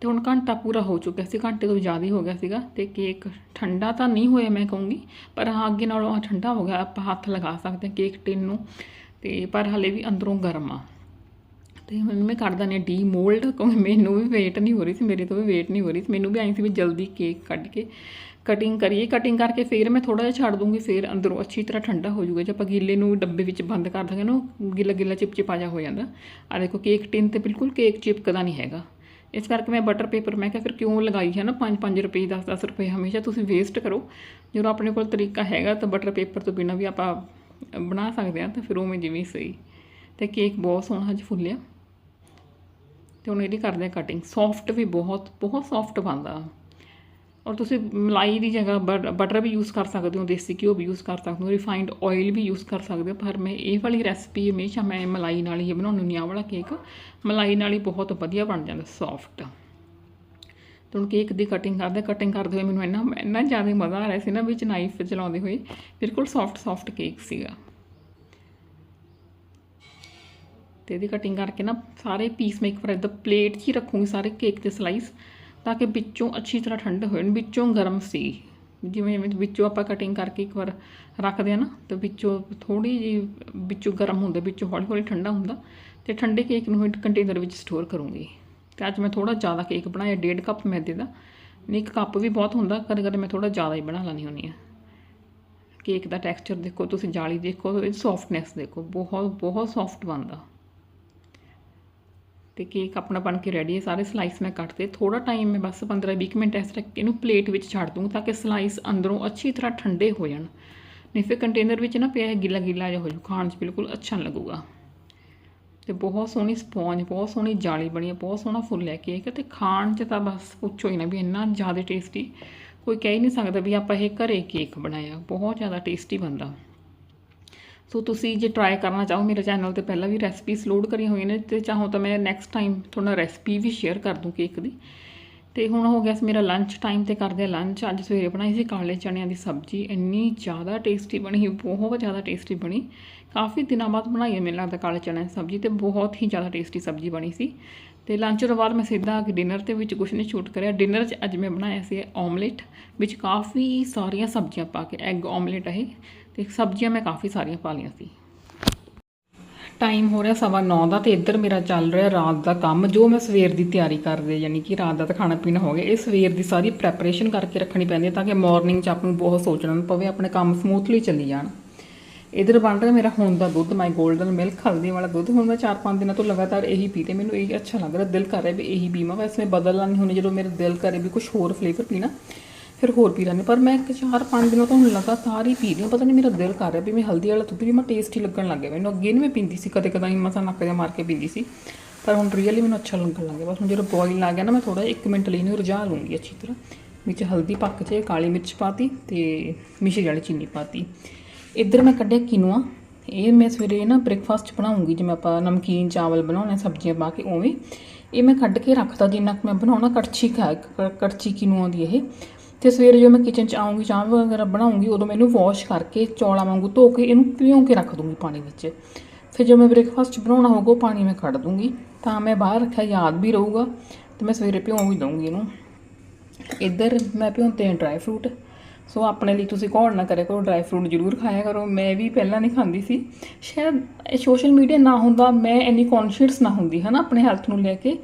ਤੇ ਹੁਣ ਘੰਟਾ ਪੂਰਾ ਹੋ ਚੁੱਕਿਆ ਸੀ, ਘੰਟੇ ਤੋਂ ਜ਼ਿਆਦਾ ਹੀ ਹੋ ਗਿਆ ਸੀਗਾ ਤੇ ਕੇਕ ਠੰਡਾ ਤਾਂ ਨਹੀਂ ਹੋਇਆ ਮੈਂ ਕਹੂੰਗੀ, ਪਰ ਹਾਂ ਅੱਗੇ ਨਾਲੋਂ ਠੰਡਾ ਹੋ ਗਿਆ। ਆਪਾਂ ਹੱਥ ਲਗਾ ਸਕਦੇ ਹਾਂ ਕੇਕ ਟਿਨ ਨੂੰ ਤੇ ਪਰ ਹਲੇ ਵੀ ਅੰਦਰੋਂ ਗਰਮ ਆ। ਤੇ ਹੁਣ ਮੈਂ ਕੱਢ ਦਿੰਦੀ ਹਾਂ ਡੀ ਮੋਲਡ ਕਿਉਂਕਿ ਮੈਨੂੰ ਵੀ ਵੇਟ ਨਹੀਂ ਹੋ ਰਹੀ ਸੀ, ਮੇਰੇ ਤੋਂ ਵੀ ਵੇਟ ਨਹੀਂ ਹੋ ਰਹੀ ਸੀ। ਮੈਨੂੰ ਵੀ ਆਈ ਸੀ ਵੀ ਜਲਦੀ ਕੇਕ ਕੱਢ ਕੇ ਕਟਿੰਗ ਕਰੀਏ ਕਟਿੰਗ ਕਰਕੇ ਫਿਰ ਮੈਂ ਥੋੜਾ ਜਿਹਾ ਛੱਡ ਦੂੰਗੀ, ਫਿਰ ਅੰਦਰੋਂ ਅੱਛੀ ਤਰ੍ਹਾਂ ਠੰਡਾ ਹੋ ਜਾਊਗਾ। ਜੇ ਆਪਾਂ ਗਿੱਲੇ ਨੂੰ ਡੱਬੇ ਵਿੱਚ ਬੰਦ ਕਰ ਦਾਂਗੇ ਨਾ, ਉਹ ਗਿੱਲਾ ਗਿੱਲਾ ਚਿਪਚਿਪਾ ਜਾ ਹੋ ਜਾਂਦਾ। ਆ ਦੇਖੋ ਕੇਕ ਟਿਨ ਤੇ ਬਿਲਕੁਲ ਕੇਕ ਚਿਪਕਦਾ ਨਹੀਂ ਹੈਗਾ। ਇਸ ਕਰਕੇ ਮੈਂ ਬਟਰ ਪੇਪਰ ਮੈਂ ਕਿਹਾ ਫਿਰ ਕਿਉਂ ਲਗਾਈ ਹੈ ਨਾ 5-5 ਰੁਪਏ 10-10 ਰੁਪਏ ਹਮੇਸ਼ਾ ਤੁਸੀਂ ਵੇਸਟ ਕਰੋ। ਜਦੋਂ ਆਪਣੇ ਕੋਲ ਤਰੀਕਾ ਹੈਗਾ ਤਾਂ ਬਟਰ ਪੇਪਰ ਤੋਂ ਬਿਨਾਂ ਵੀ ਆਪਾਂ ਬਣਾ ਸਕਦੇ ਹਾਂ, ਤਾਂ ਫਿਰ ਉਹ ਮੈਂ ਜਿਵੇਂ ਸਹੀ। ਤੇ ਕੇਕ ਬਹੁਤ ਸੋਹਣਾ ਅੱਜ ਫੁੱਲਿਆ। ਤੇ ਹੁਣ ਇਹਦੀ ਕਰਦੇ ਆ ਕਟਿੰਗ ਸੌਫਟ ਵੀ ਬਹੁਤ ਬਹੁਤ ਸੌਫਟ ਬਣਦਾ। ਔਰ ਤੁਸੀਂ ਮਲਾਈ ਦੀ ਜਗ੍ਹਾ ਬਟਰ ਵੀ ਯੂਜ਼ ਕਰ ਸਕਦੇ ਹੋ, ਦੇਸੀ ਘਿਓ ਵੀ ਯੂਜ਼ ਕਰ ਸਕਦੇ ਹੋ ਰਿਫਾਈਨਡ ਆਇਲ ਵੀ ਯੂਜ਼ ਕਰ ਸਕਦੇ ਹੋ, ਪਰ ਮੈਂ ਇਹ ਵਾਲੀ ਰੈਸਪੀ ਹਮੇਸ਼ਾ ਮੈਂ ਮਲਾਈ ਨਾਲ ਹੀ ਬਣਾਉਂਦੀ ਹੁੰਦੀ ਹਾਂ, ਆਹ ਵਾਲਾ ਕੇਕ ਮਲਾਈ ਨਾਲ ਹੀ ਬਹੁਤ ਵਧੀਆ ਬਣ ਜਾਂਦਾ ਸੌਫਟ ਤੇ ਹੁਣ ਕੇਕ ਦੀ ਕਟਿੰਗ ਕਰਦੇ ਕਟਿੰਗ ਕਰਦੇ ਹੋਏ ਮੈਨੂੰ ਇੰਨਾ ਇੰਨਾ ਜ਼ਿਆਦਾ ਮਜ਼ਾ ਆ ਰਿਹਾ ਸੀ ਨਾ, ਵਿੱਚ ਨਾਈਫ ਚਲਾਉਂਦੇ ਹੋਏ। ਬਿਲਕੁਲ ਸੌਫਟ ਸੌਫਟ ਕੇਕ ਸੀਗਾ। ਤੇ ਇਹਦੀ ਕਟਿੰਗ ਕਰਕੇ ਨਾ ਸਾਰੇ ਪੀਸ ਮੈਂ ਇੱਕ ਵਾਰ ਇੱਦਾਂ ਪਲੇਟ 'ਚ ਹੀ ਰੱਖੂੰਗੀ ਸਾਰੇ ਕੇਕ ਦੇ ਸਲਾਈਸ ਤਾਂ ਕਿ ਵਿੱਚੋਂ ਅੱਛੀ ਤਰ੍ਹਾਂ ਠੰਡੇ ਹੋਣ ਵਿੱਚੋਂ ਗਰਮ ਸੀ। ਜਿਵੇਂ ਜਿਵੇਂ ਵਿੱਚੋਂ ਆਪਾਂ ਕਟਿੰਗ ਕਰਕੇ ਇੱਕ ਵਾਰ ਰੱਖਦੇ ਆ ਨਾ, ਤੇ ਵਿੱਚੋਂ ਥੋੜੀ ਜਿਹੀ ਵਿੱਚੋਂ ਗਰਮ ਹੁੰਦਾ, ਵਿੱਚੋਂ ਹੌਲੀ ਹੌਲੀ ਠੰਡਾ ਹੁੰਦਾ, ਤੇ ਠੰਡੇ ਕੇਕ ਨੂੰ ਕੰਟੇਨਰ ਵਿੱਚ ਸਟੋਰ ਕਰੂੰਗੀ। ਤੇ ਅੱਜ ਮੈਂ ਥੋੜਾ ਜ਼ਿਆਦਾ ਕੇਕ ਬਣਾਇਆ, ਡੇਢ ਕੱਪ ਮੈਦੇ ਦਾ। ਨਹੀਂ, ਇੱਕ ਕੱਪ ਵੀ ਬਹੁਤ ਹੁੰਦਾ, ਕਦੇ ਕਦੇ ਮੈਂ ਥੋੜਾ ਜ਼ਿਆਦਾ ਹੀ ਬਣਾ ਲੈਂਦੀ ਹੁੰਦੀ ਆ ਕੇਕ ਦਾ ਟੈਕਸਚਰ ਦੇਖੋ, ਤੁਸੀਂ ਜਾਲੀ ਦੇਖੋ ਇਹ ਸੌਫਟਨੈਸ ਦੇਖੋ, ਬਹੁਤ ਬਹੁਤ ਸੌਫਟ ਬਣਦਾ। ਤੇ ਕੇਕ ਆਪਣਾ ਬਣ ਕੇ ਰੈਡੀ ਹੈ, ਸਾਰੇ ਸਲਾਈਸ ਮੈਂ ਕੱਟਦੇ ਥੋੜਾ ਟਾਈਮ ਮੈਂ ਬਸ 15-20 ਮਿੰਟ ਇਸ ਤਰ੍ਹਾਂ ਇਹਨੂੰ ਪਲੇਟ ਵਿੱਚ ਛੱਡ ਦੂੰ ਤਾਂ ਕਿ ਸਲਾਈਸ ਅੰਦਰੋਂ ਅੱਛੀ ਤਰ੍ਹਾਂ ਠੰਡੇ ਹੋ ਜਾਣ। ਨਹੀਂ ਫਿਰ ਕੰਟੇਨਰ ਵਿੱਚ ਨਾ ਪਿਆ ਗਿੱਲਾ ਗਿੱਲਾ ਜਿਹਾ ਹੋ ਜੂ ਖਾਣ 'ਚ ਬਿਲਕੁਲ ਅੱਛਾ ਨਹੀਂ ਲੱਗੂਗਾ। ਤੇ ਬਹੁਤ ਸੋਹਣੀ ਸਪੌਂਜ ਬਹੁਤ ਸੋਹਣੀ ਜਾਲੀ ਬਣੀ ਹੈ, ਬਹੁਤ ਸੋਹਣਾ ਫੁੱਲ ਹੈ ਕੇਕ ਤੇ ਖਾਣ 'ਚ ਤਾਂ ਬਸ ਪੁੱਛੋ ਹੀ ਨਾ ਵੀ ਇੰਨਾ ਜ਼ਿਆਦਾ ਟੇਸਟੀ ਕੋਈ ਕਹਿ ਹੀ ਨਹੀਂ ਸਕਦਾ ਵੀ ਆਪਾਂ ਇਹ ਘਰੇ ਕੇਕ ਬਣਾਇਆ, ਬਹੁਤ ਜ਼ਿਆਦਾ ਟੇਸਟੀ ਬਣਦਾ। ਸੋ ਤੁਸੀਂ ਜੇ ਟਰਾਈ ਕਰਨਾ ਚਾਹੋ, ਮੇਰੇ ਚੈਨਲ ਤੇ ਪਹਿਲਾਂ ਵੀ ਰੈਸਪੀਸ ਲੋਡ ਕਰੀਆਂ ਹੋਈਆਂ ਨੇ ਤੇ ਚਾਹੋ ਤਾਂ ਮੈਂ ਨੈਕਸਟ ਟਾਈਮ ਤੁਹਾਨੂੰ ਰੈਸਪੀ ਵੀ ਸ਼ੇਅਰ ਕਰ ਦੂੰ ਕੇਕ ਦੀ। ਤੇ ਹੁਣ ਹੋ ਗਿਆ ਸੀ ਮੇਰਾ ਲੰਚ ਟਾਈਮ ਤੇ ਕਰਦੇ ਆ ਲੰਚ ਅੱਜ ਸਵੇਰੇ ਬਣਾਈ ਸੀ ਕਾਲੇ ਚਣਿਆਂ ਦੀ ਸਬਜ਼ੀ। ਇੰਨੀ ਜ਼ਿਆਦਾ ਟੇਸਟੀ ਬਣੀ, ਬਹੁਤ ਜ਼ਿਆਦਾ ਟੇਸਟੀ ਬਣੀ। ਕਾਫੀ ਦਿਨਾਂ ਬਾਅਦ ਬਣਾਈ ਹੈ ਮੈਨੂੰ ਲੱਗਦਾ ਕਾਲੇ ਚਣਿਆਂ ਦੀ ਸਬਜ਼ੀ ਤੇ ਬਹੁਤ ਹੀ ਜ਼ਿਆਦਾ ਟੇਸਟੀ ਸਬਜ਼ੀ ਬਣੀ ਸੀ। ਤੇ ਲੰਚ ਤੋਂ ਬਾਅਦ ਮੈਂ ਸਿੱਧਾ ਕਿ ਡਿਨਰ ਤੇ ਵਿੱਚ ਕੁਝ ਨਹੀਂ ਛੂਟ ਕਰਿਆ। ਡਿਨਰ 'ਚ ਅੱਜ ਮੈਂ ਬਣਾਇਆ ਸੀ ਆਮਲੇਟ ਵਿੱਚ ਕਾਫੀ ਸਾਰੀਆਂ ਸਬਜ਼ੀਆਂ ਪਾ ਕੇ ਐਗ ਆਮਲੇਟ ਹੈ ਤੇ ਸਬਜ਼ੀਆਂ ਮੈਂ ਕਾਫੀ ਸਾਰੀਆਂ ਪਾ ਲਈਆਂ ਸੀ। ਟਾਈਮ ਹੋ ਰਿਹਾ ਸਵਾ 9 ਦਾ ਤੇ ਇੱਧਰ ਮੇਰਾ ਚੱਲ ਰਿਹਾ ਰਾਤ ਦਾ ਕੰਮ, ਜੋ ਮੈਂ ਸਵੇਰ ਦੀ ਤਿਆਰੀ ਕਰਦੇ, ਯਾਨੀ ਕਿ ਰਾਤ ਦਾ ਤਾਂ ਖਾਣਾ ਪੀਣਾ ਹੋ ਗਿਆ। ਇਹ ਸਵੇਰ ਦੀ ਸਾਰੀ ਪ੍ਰੈਪਰੇਸ਼ਨ ਕਰਕੇ ਰੱਖਣੀ ਪੈਂਦੀ ਹੈ ਤਾਂ ਕਿ ਮਾਰਨਿੰਗ 'ਚ ਆਪਾਂ ਨੂੰ ਬਹੁਤ ਸੋਚਣਾ ਨਾ ਪਵੇ, ਆਪਣੇ ਕੰਮ ਸਮੂਥਲੀ ਚੱਲੀ ਜਾਣ। ਇਧਰ ਬਣ ਰਿਹਾ ਮੇਰਾ ਹੁਣ ਦਾ ਦੁੱਧ ਮਾਈ 골ਡਨ ਮਿਲਕ ਹਲਦੀ ਵਾਲਾ ਦੁੱਧ। ਹੁਣ ਮੈਂ 4-5 ਦਿਨਾਂ ਤੋਂ ਲਗਾਤਾਰ ਇਹੀ ਪੀ ਪੀਤੇ, ਮੈਨੂੰ ਇਹ ਅੱਛਾ ਲੱਗ ਰਿਹਾ, ਦਿਲ ਕਰ ਰਿਹਾ ਵੀ ਇਹੀ ਪੀਵਾਂ। ਵੈਸੇ ਮੈਂ ਬਦਲਣਾ ਨਹੀਂ ਹੁੰਦੀ ਜਦੋਂ ਮੇਰਾ ਦਿਲ ਕਰੇ ਵੀ ਕੁਝ ਹੋਰ ਫਲੇਵਰ ਪੀਣਾ ਫਿਰ ਹੋਰ ਪੀ ਲੈਂਦੇ ਪਰ ਮੈਂ 4-5 ਦਿਨਾਂ ਤੋਂ ਹੁਣ ਲਗਾਤਾਰ ਹੀ ਪੀ ਰਹੀ ਹਾਂ। ਪਤਾ ਨਹੀਂ ਮੇਰਾ ਦਿਲ ਕਰ ਰਿਹਾ ਵੀ ਮੈਂ ਹਲਦੀ ਵਾਲਾ ਦੁੱਧ ਵੀ ਮੈਂ ਟੇਸਟੀ ਲੱਗਣ ਲੱਗ ਗਿਆ। ਮੈਨੂੰ ਅੱਗੇ ਨਹੀਂ ਮੈਂ ਪੀਂਦੀ ਸੀ, ਕਦੇ ਕਦਾਈ ਮਸਾ ਨੱਕ ਜਿਹਾ ਮਾਰ ਕੇ ਪੀਂਦੀ ਸੀ। ਪਰ ਹੁਣ ਰੀਅਲੀ ਮੈਨੂੰ ਅੱਛਾ ਲੱਗਣ ਲੱਗ ਗਿਆ। ਬਸ ਹੁਣ ਜਦੋਂ ਬੋਇਲ ਆ ਗਿਆ ਨਾ, ਮੈਂ ਥੋੜਾ 1 ਮਿੰਟ ਲਈ ਇਹਨੂੰ ਰਜਾ ਲੂੰਗੀ ਅੱਛੀ ਤਰ੍ਹਾਂ। ਵਿੱਚ ਹਲਦੀ ਪੱਕ ਜੇ ਕਾਲੀ ਮਿਰਚ ਪਾਤੀ ਤੇ ਮਿਸ਼ਰੀ ਵਾਲੀ ਚੀਨੀ ਪਾਤੀ। ਇੱਧਰ ਮੈਂ ਕੱਢਿਆ ਕਿਨੂਆ। ਇਹ ਮੈਂ ਸਵੇਰੇ ਨਾ ਬ੍ਰੇਕਫਾਸਟ ਬਣਾਉਂਗੀ, ਜਿਵੇਂ ਆਪਾਂ ਨਮਕੀਨ, ਚਾਵਲ ਬਣਾਉਣੇ ਸਬਜ਼ੀਆਂ ਪਾ ਕੇ ਉਵੇਂ। ਇਹ ਮੈਂ ਕੱਢ ਕੇ ਰੱਖਤਾ, ਜਿੰਨਾ ਕੁ ਮੈਂ ਬਣਾਉਣਾ, ਕੜਛੀ ਖਾ ਕੜਛੀ ਕਿਨੂਆ ਦੀ ਇਹ। ਤੇ ਸਵੇਰੇ ਜੋ ਮੈਂ ਕਿਚਨ 'ਚ ਆਉਂਗੀ ਚਾਹ ਵਗੈਰਾ ਬਣਾਉਂਗੀ ਉਦੋਂ ਮੈਂ ਇਹਨੂੰ ਵਾਸ਼ ਕਰਕੇ, ਚੌਲਾਂ ਵਾਂਗੂ ਧੋ ਕੇ ਇਹਨੂੰ ਭਿਉਂ ਕੇ ਰੱਖ ਦੂੰਗੀ ਪਾਣੀ ਵਿੱਚ। ਫਿਰ ਜੋ ਮੈਂ ਬ੍ਰੇਕਫਾਸਟ ਬਣਾਉਣਾ ਹੋਊਗਾ, ਉਹ ਪਾਣੀ ਮੈਂ ਕੱਢ ਦੂੰਗੀ। ਤਾਂ ਮੈਂ ਬਾਹਰ ਰੱਖਿਆ, ਯਾਦ ਵੀ ਰਹੂਗਾ ਤੇ ਮੈਂ ਸਵੇਰੇ ਭਿਉਂ ਵੀ ਦਊਂਗੀ ਇਹਨੂੰ। ਇੱਧਰ ਮੈਂ ਭਿਉਂਤੇ ਡਰਾਈ ਫਰੂਟ ਸੋ ਆਪਣੇ ਲਈ ਤੁਸੀਂ ਕੌਣ ਨਾ ਕਰਿਆ ਕਰੋ ਡਰਾਈ ਫਰੂਟ ਜ਼ਰੂਰ ਖਾਇਆ ਕਰੋ। ਮੈਂ ਵੀ ਪਹਿਲਾਂ ਨਹੀਂ ਖਾਂਦੀ ਸੀ। ਸ਼ਾਇਦ ਇਹ ਸੋਸ਼ਲ ਮੀਡੀਆ ਨਾ ਹੁੰਦਾ, ਮੈਂ ਇੰਨੀ ਕੌਨਸ਼ੀਅਸ ਨਾ ਹੁੰਦੀ, ਹਨਾ, ਆਪਣੇ ਹੈਲਥ ਨੂੰ ਲੈ ਕੇ।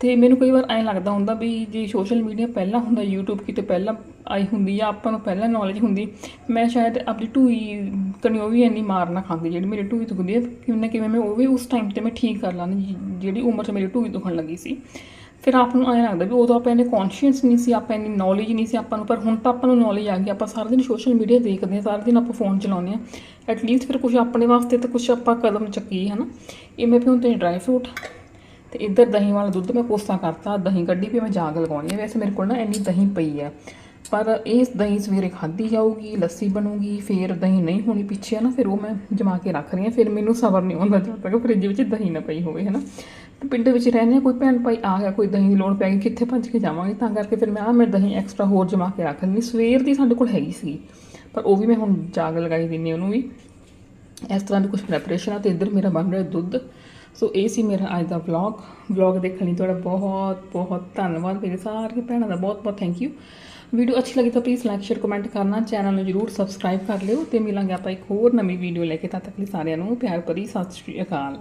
ਤੇ ਮੈਨੂੰ ਕਈ ਵਾਰ ਐਂ ਲੱਗਦਾ ਹੁੰਦਾ ਵੀ ਜੇ ਸੋਸ਼ਲ ਮੀਡੀਆ ਪਹਿਲਾਂ ਹੁੰਦਾ, YouTube ਕਿਤੇ ਪਹਿਲਾਂ ਆਈ ਹੁੰਦੀ ਆ ਆਪਾਂ ਨੂੰ ਪਹਿਲਾਂ ਨੌਲੇਜ ਹੁੰਦੀ, ਮੈਂ ਸ਼ਾਇਦ ਆਪਣੀ ਢੂਈ ਕਣਿਓ ਵੀ ਇੰਨੀ ਮਾਰ ਨਾ ਖਾਂਦੀ, ਜਿਹੜੀ ਮੇਰੀ ਢੂਈ ਦੁਖਦੀ ਹੈ ਕਿਵੇਂ ਨਾ ਕਿਵੇਂ ਮੈਂ ਉਹ ਵੀ ਉਸ ਟਾਈਮ ਤੇ ਮੈਂ ਠੀਕ ਕਰ ਲਾਂਗੀ ਜਿਹੜੀ ਉਮਰ 'ਚ ਮੇਰੀ ਢੂਈ ਦੁਖਣ ਲੱਗੀ ਸੀ। ਫਿਰ ਆਪ ਨੂੰ ਐਂ ਲੱਗਦਾ ਵੀ ਉਦੋਂ ਆਪਾਂ ਇਹਨੇ ਕੌਨਸ਼ੀਅਸ ਨਹੀਂ ਸੀ, ਆਪਾਂ ਇੰਨੀ ਨੌਲੇਜ ਨਹੀਂ ਸੀ ਆਪਾਂ ਨੂੰ, ਪਰ ਹੁਣ ਤਾਂ ਆਪਾਂ ਨੂੰ ਨੌਲੇਜ ਆ ਗਈ, ਆਪਾਂ ਸਾਰਾ ਦਿਨ ਸੋਸ਼ਲ ਮੀਡੀਆ ਦੇਖਦੇ ਹਾਂ, ਸਾਰਾ ਦਿਨ ਆਪਾਂ ਫੋਨ ਚਲਾਉਂਦੇ ਹਾਂ। ਐਟਲੀਸਟ ਫਿਰ ਕੁਝ ਆਪਣੇ ਵਾਸਤੇ ਤਾਂ ਕੁਝ ਆਪਾਂ ਕਦਮ ਚੱਕੀ ਹੈ ਨਾ ਇਹ ਮੈਂ ਵੀ ਹੁਣ ਤੇ ਡਰਾਈ ਫਰੂਟ ਤੇ ਇੱਧਰ ਦਹੀਂ ਵਾਲਾ ਦੁੱਧ ਮੈਂ ਕੋਸਾ ਕਰਤਾ, ਦਹੀਂ ਕੱਢੀ ਵੀ ਮੈਂ ਜਾਗ ਲਗਾਉਣੀ ਹੈ। ਵੈਸੇ ਮੇਰੇ ਕੋਲ ਨਾ ਇੰਨੀ ਦਹੀਂ ਪਈ ਹੈ। ਪਰ ਇਹ ਦਹੀਂ ਸਵੇਰੇ ਖਾਧੀ ਜਾਊਗੀ, ਲੱਸੀ ਬਣੂਗੀ, ਫਿਰ ਦਹੀਂ ਨਹੀਂ ਹੋਣੀ ਪਿੱਛੇ ਨਾ ਫਿਰ ਉਹ ਮੈਂ ਜਮਾ ਕੇ ਰੱਖ ਰਹੀ ਹਾਂ। ਫਿਰ ਮੈਨੂੰ ਸਬਰ ਨਹੀਂ ਆਉਂਦਾ ਜਦ ਤੱਕ ਫ੍ਰਿਜ ਵਿੱਚ ਦਹੀਂ ਨਾ ਪਈ ਹੋਵੇ ਹੈ ਨਾ ਤੇ ਪਿੰਡ ਵਿੱਚ ਰਹਿੰਦੇ ਕੋਈ ਭੈਣ ਭਾਈ ਆ ਗਿਆ, ਕੋਈ ਦਹੀਂ ਦੀ ਲੋੜ ਪੈ ਗਈ, ਕਿੱਥੇ ਭੱਜ ਕੇ ਜਾਵਾਂਗੇ? ਤਾਂ ਕਰਕੇ ਫਿਰ ਮੈਂ ਆ ਮੈਂ ਦਹੀਂ ਐਕਸਟਰਾ ਹੋਰ ਜਮਾ ਕੇ ਰੱਖ ਲੈਂਦੀ ਸਵੇਰ ਦੀ ਸਾਡੇ ਕੋਲ ਹੈਗੀ ਸੀ ਪਰ ਉਹ ਵੀ ਮੈਂ ਹੁਣ ਜਾਗ ਲਗਾਈ ਦਿੰਨੀ ਉਹਨੂੰ ਵੀ। ਇਸ ਤਰ੍ਹਾਂ ਦੀ ਕੁਝ ਪ੍ਰੈਪਰੇਸ਼ਨ ਆ ਤੇ ਇੱਧਰ ਮੇਰਾ ਬਣ ਰਿਹਾ ਦੁੱਧ। ਸੋ ਇਹ ਸੀ ਮੇਰਾ ਅੱਜ ਦਾ ਵਲੌਗ ਵਲੌਗ ਦੇਖਣ ਲਈ ਤੁਹਾਡਾ ਬਹੁਤ ਬਹੁਤ ਧੰਨਵਾਦ ਮੇਰੇ ਸਾਰੇ ਭੈਣਾਂ ਦਾ। ਬਹੁਤ ਬਹੁਤ ਥੈਂਕ ਯੂ ਵੀਡੀਓ ਅੱਛੀ ਲੱਗੀ ਤਾਂ ਪਲੀਜ਼ ਲਾਈਕ ਸ਼ੇਅਰ ਕਮੈਂਟ ਕਰਨਾ। ਚੈਨਲ ਨੂੰ ਜਰੂਰ ਸਬਸਕ੍ਰਾਈਬ ਕਰ ਲਿਓ ਤੇ ਮਿਲਾਂਗੇ ਆਪਾਂ ਇੱਕ ਹੋਰ ਨਵੀਂ ਵੀਡੀਓ ਲੈ ਕੇ। ਤਦ ਤੱਕ ਲਈ ਸਾਰਿਆਂ ਨੂੰ ਪਿਆਰ ਭਰੀ ਸਤਿ ਸ਼੍ਰੀ ਅਕਾਲ।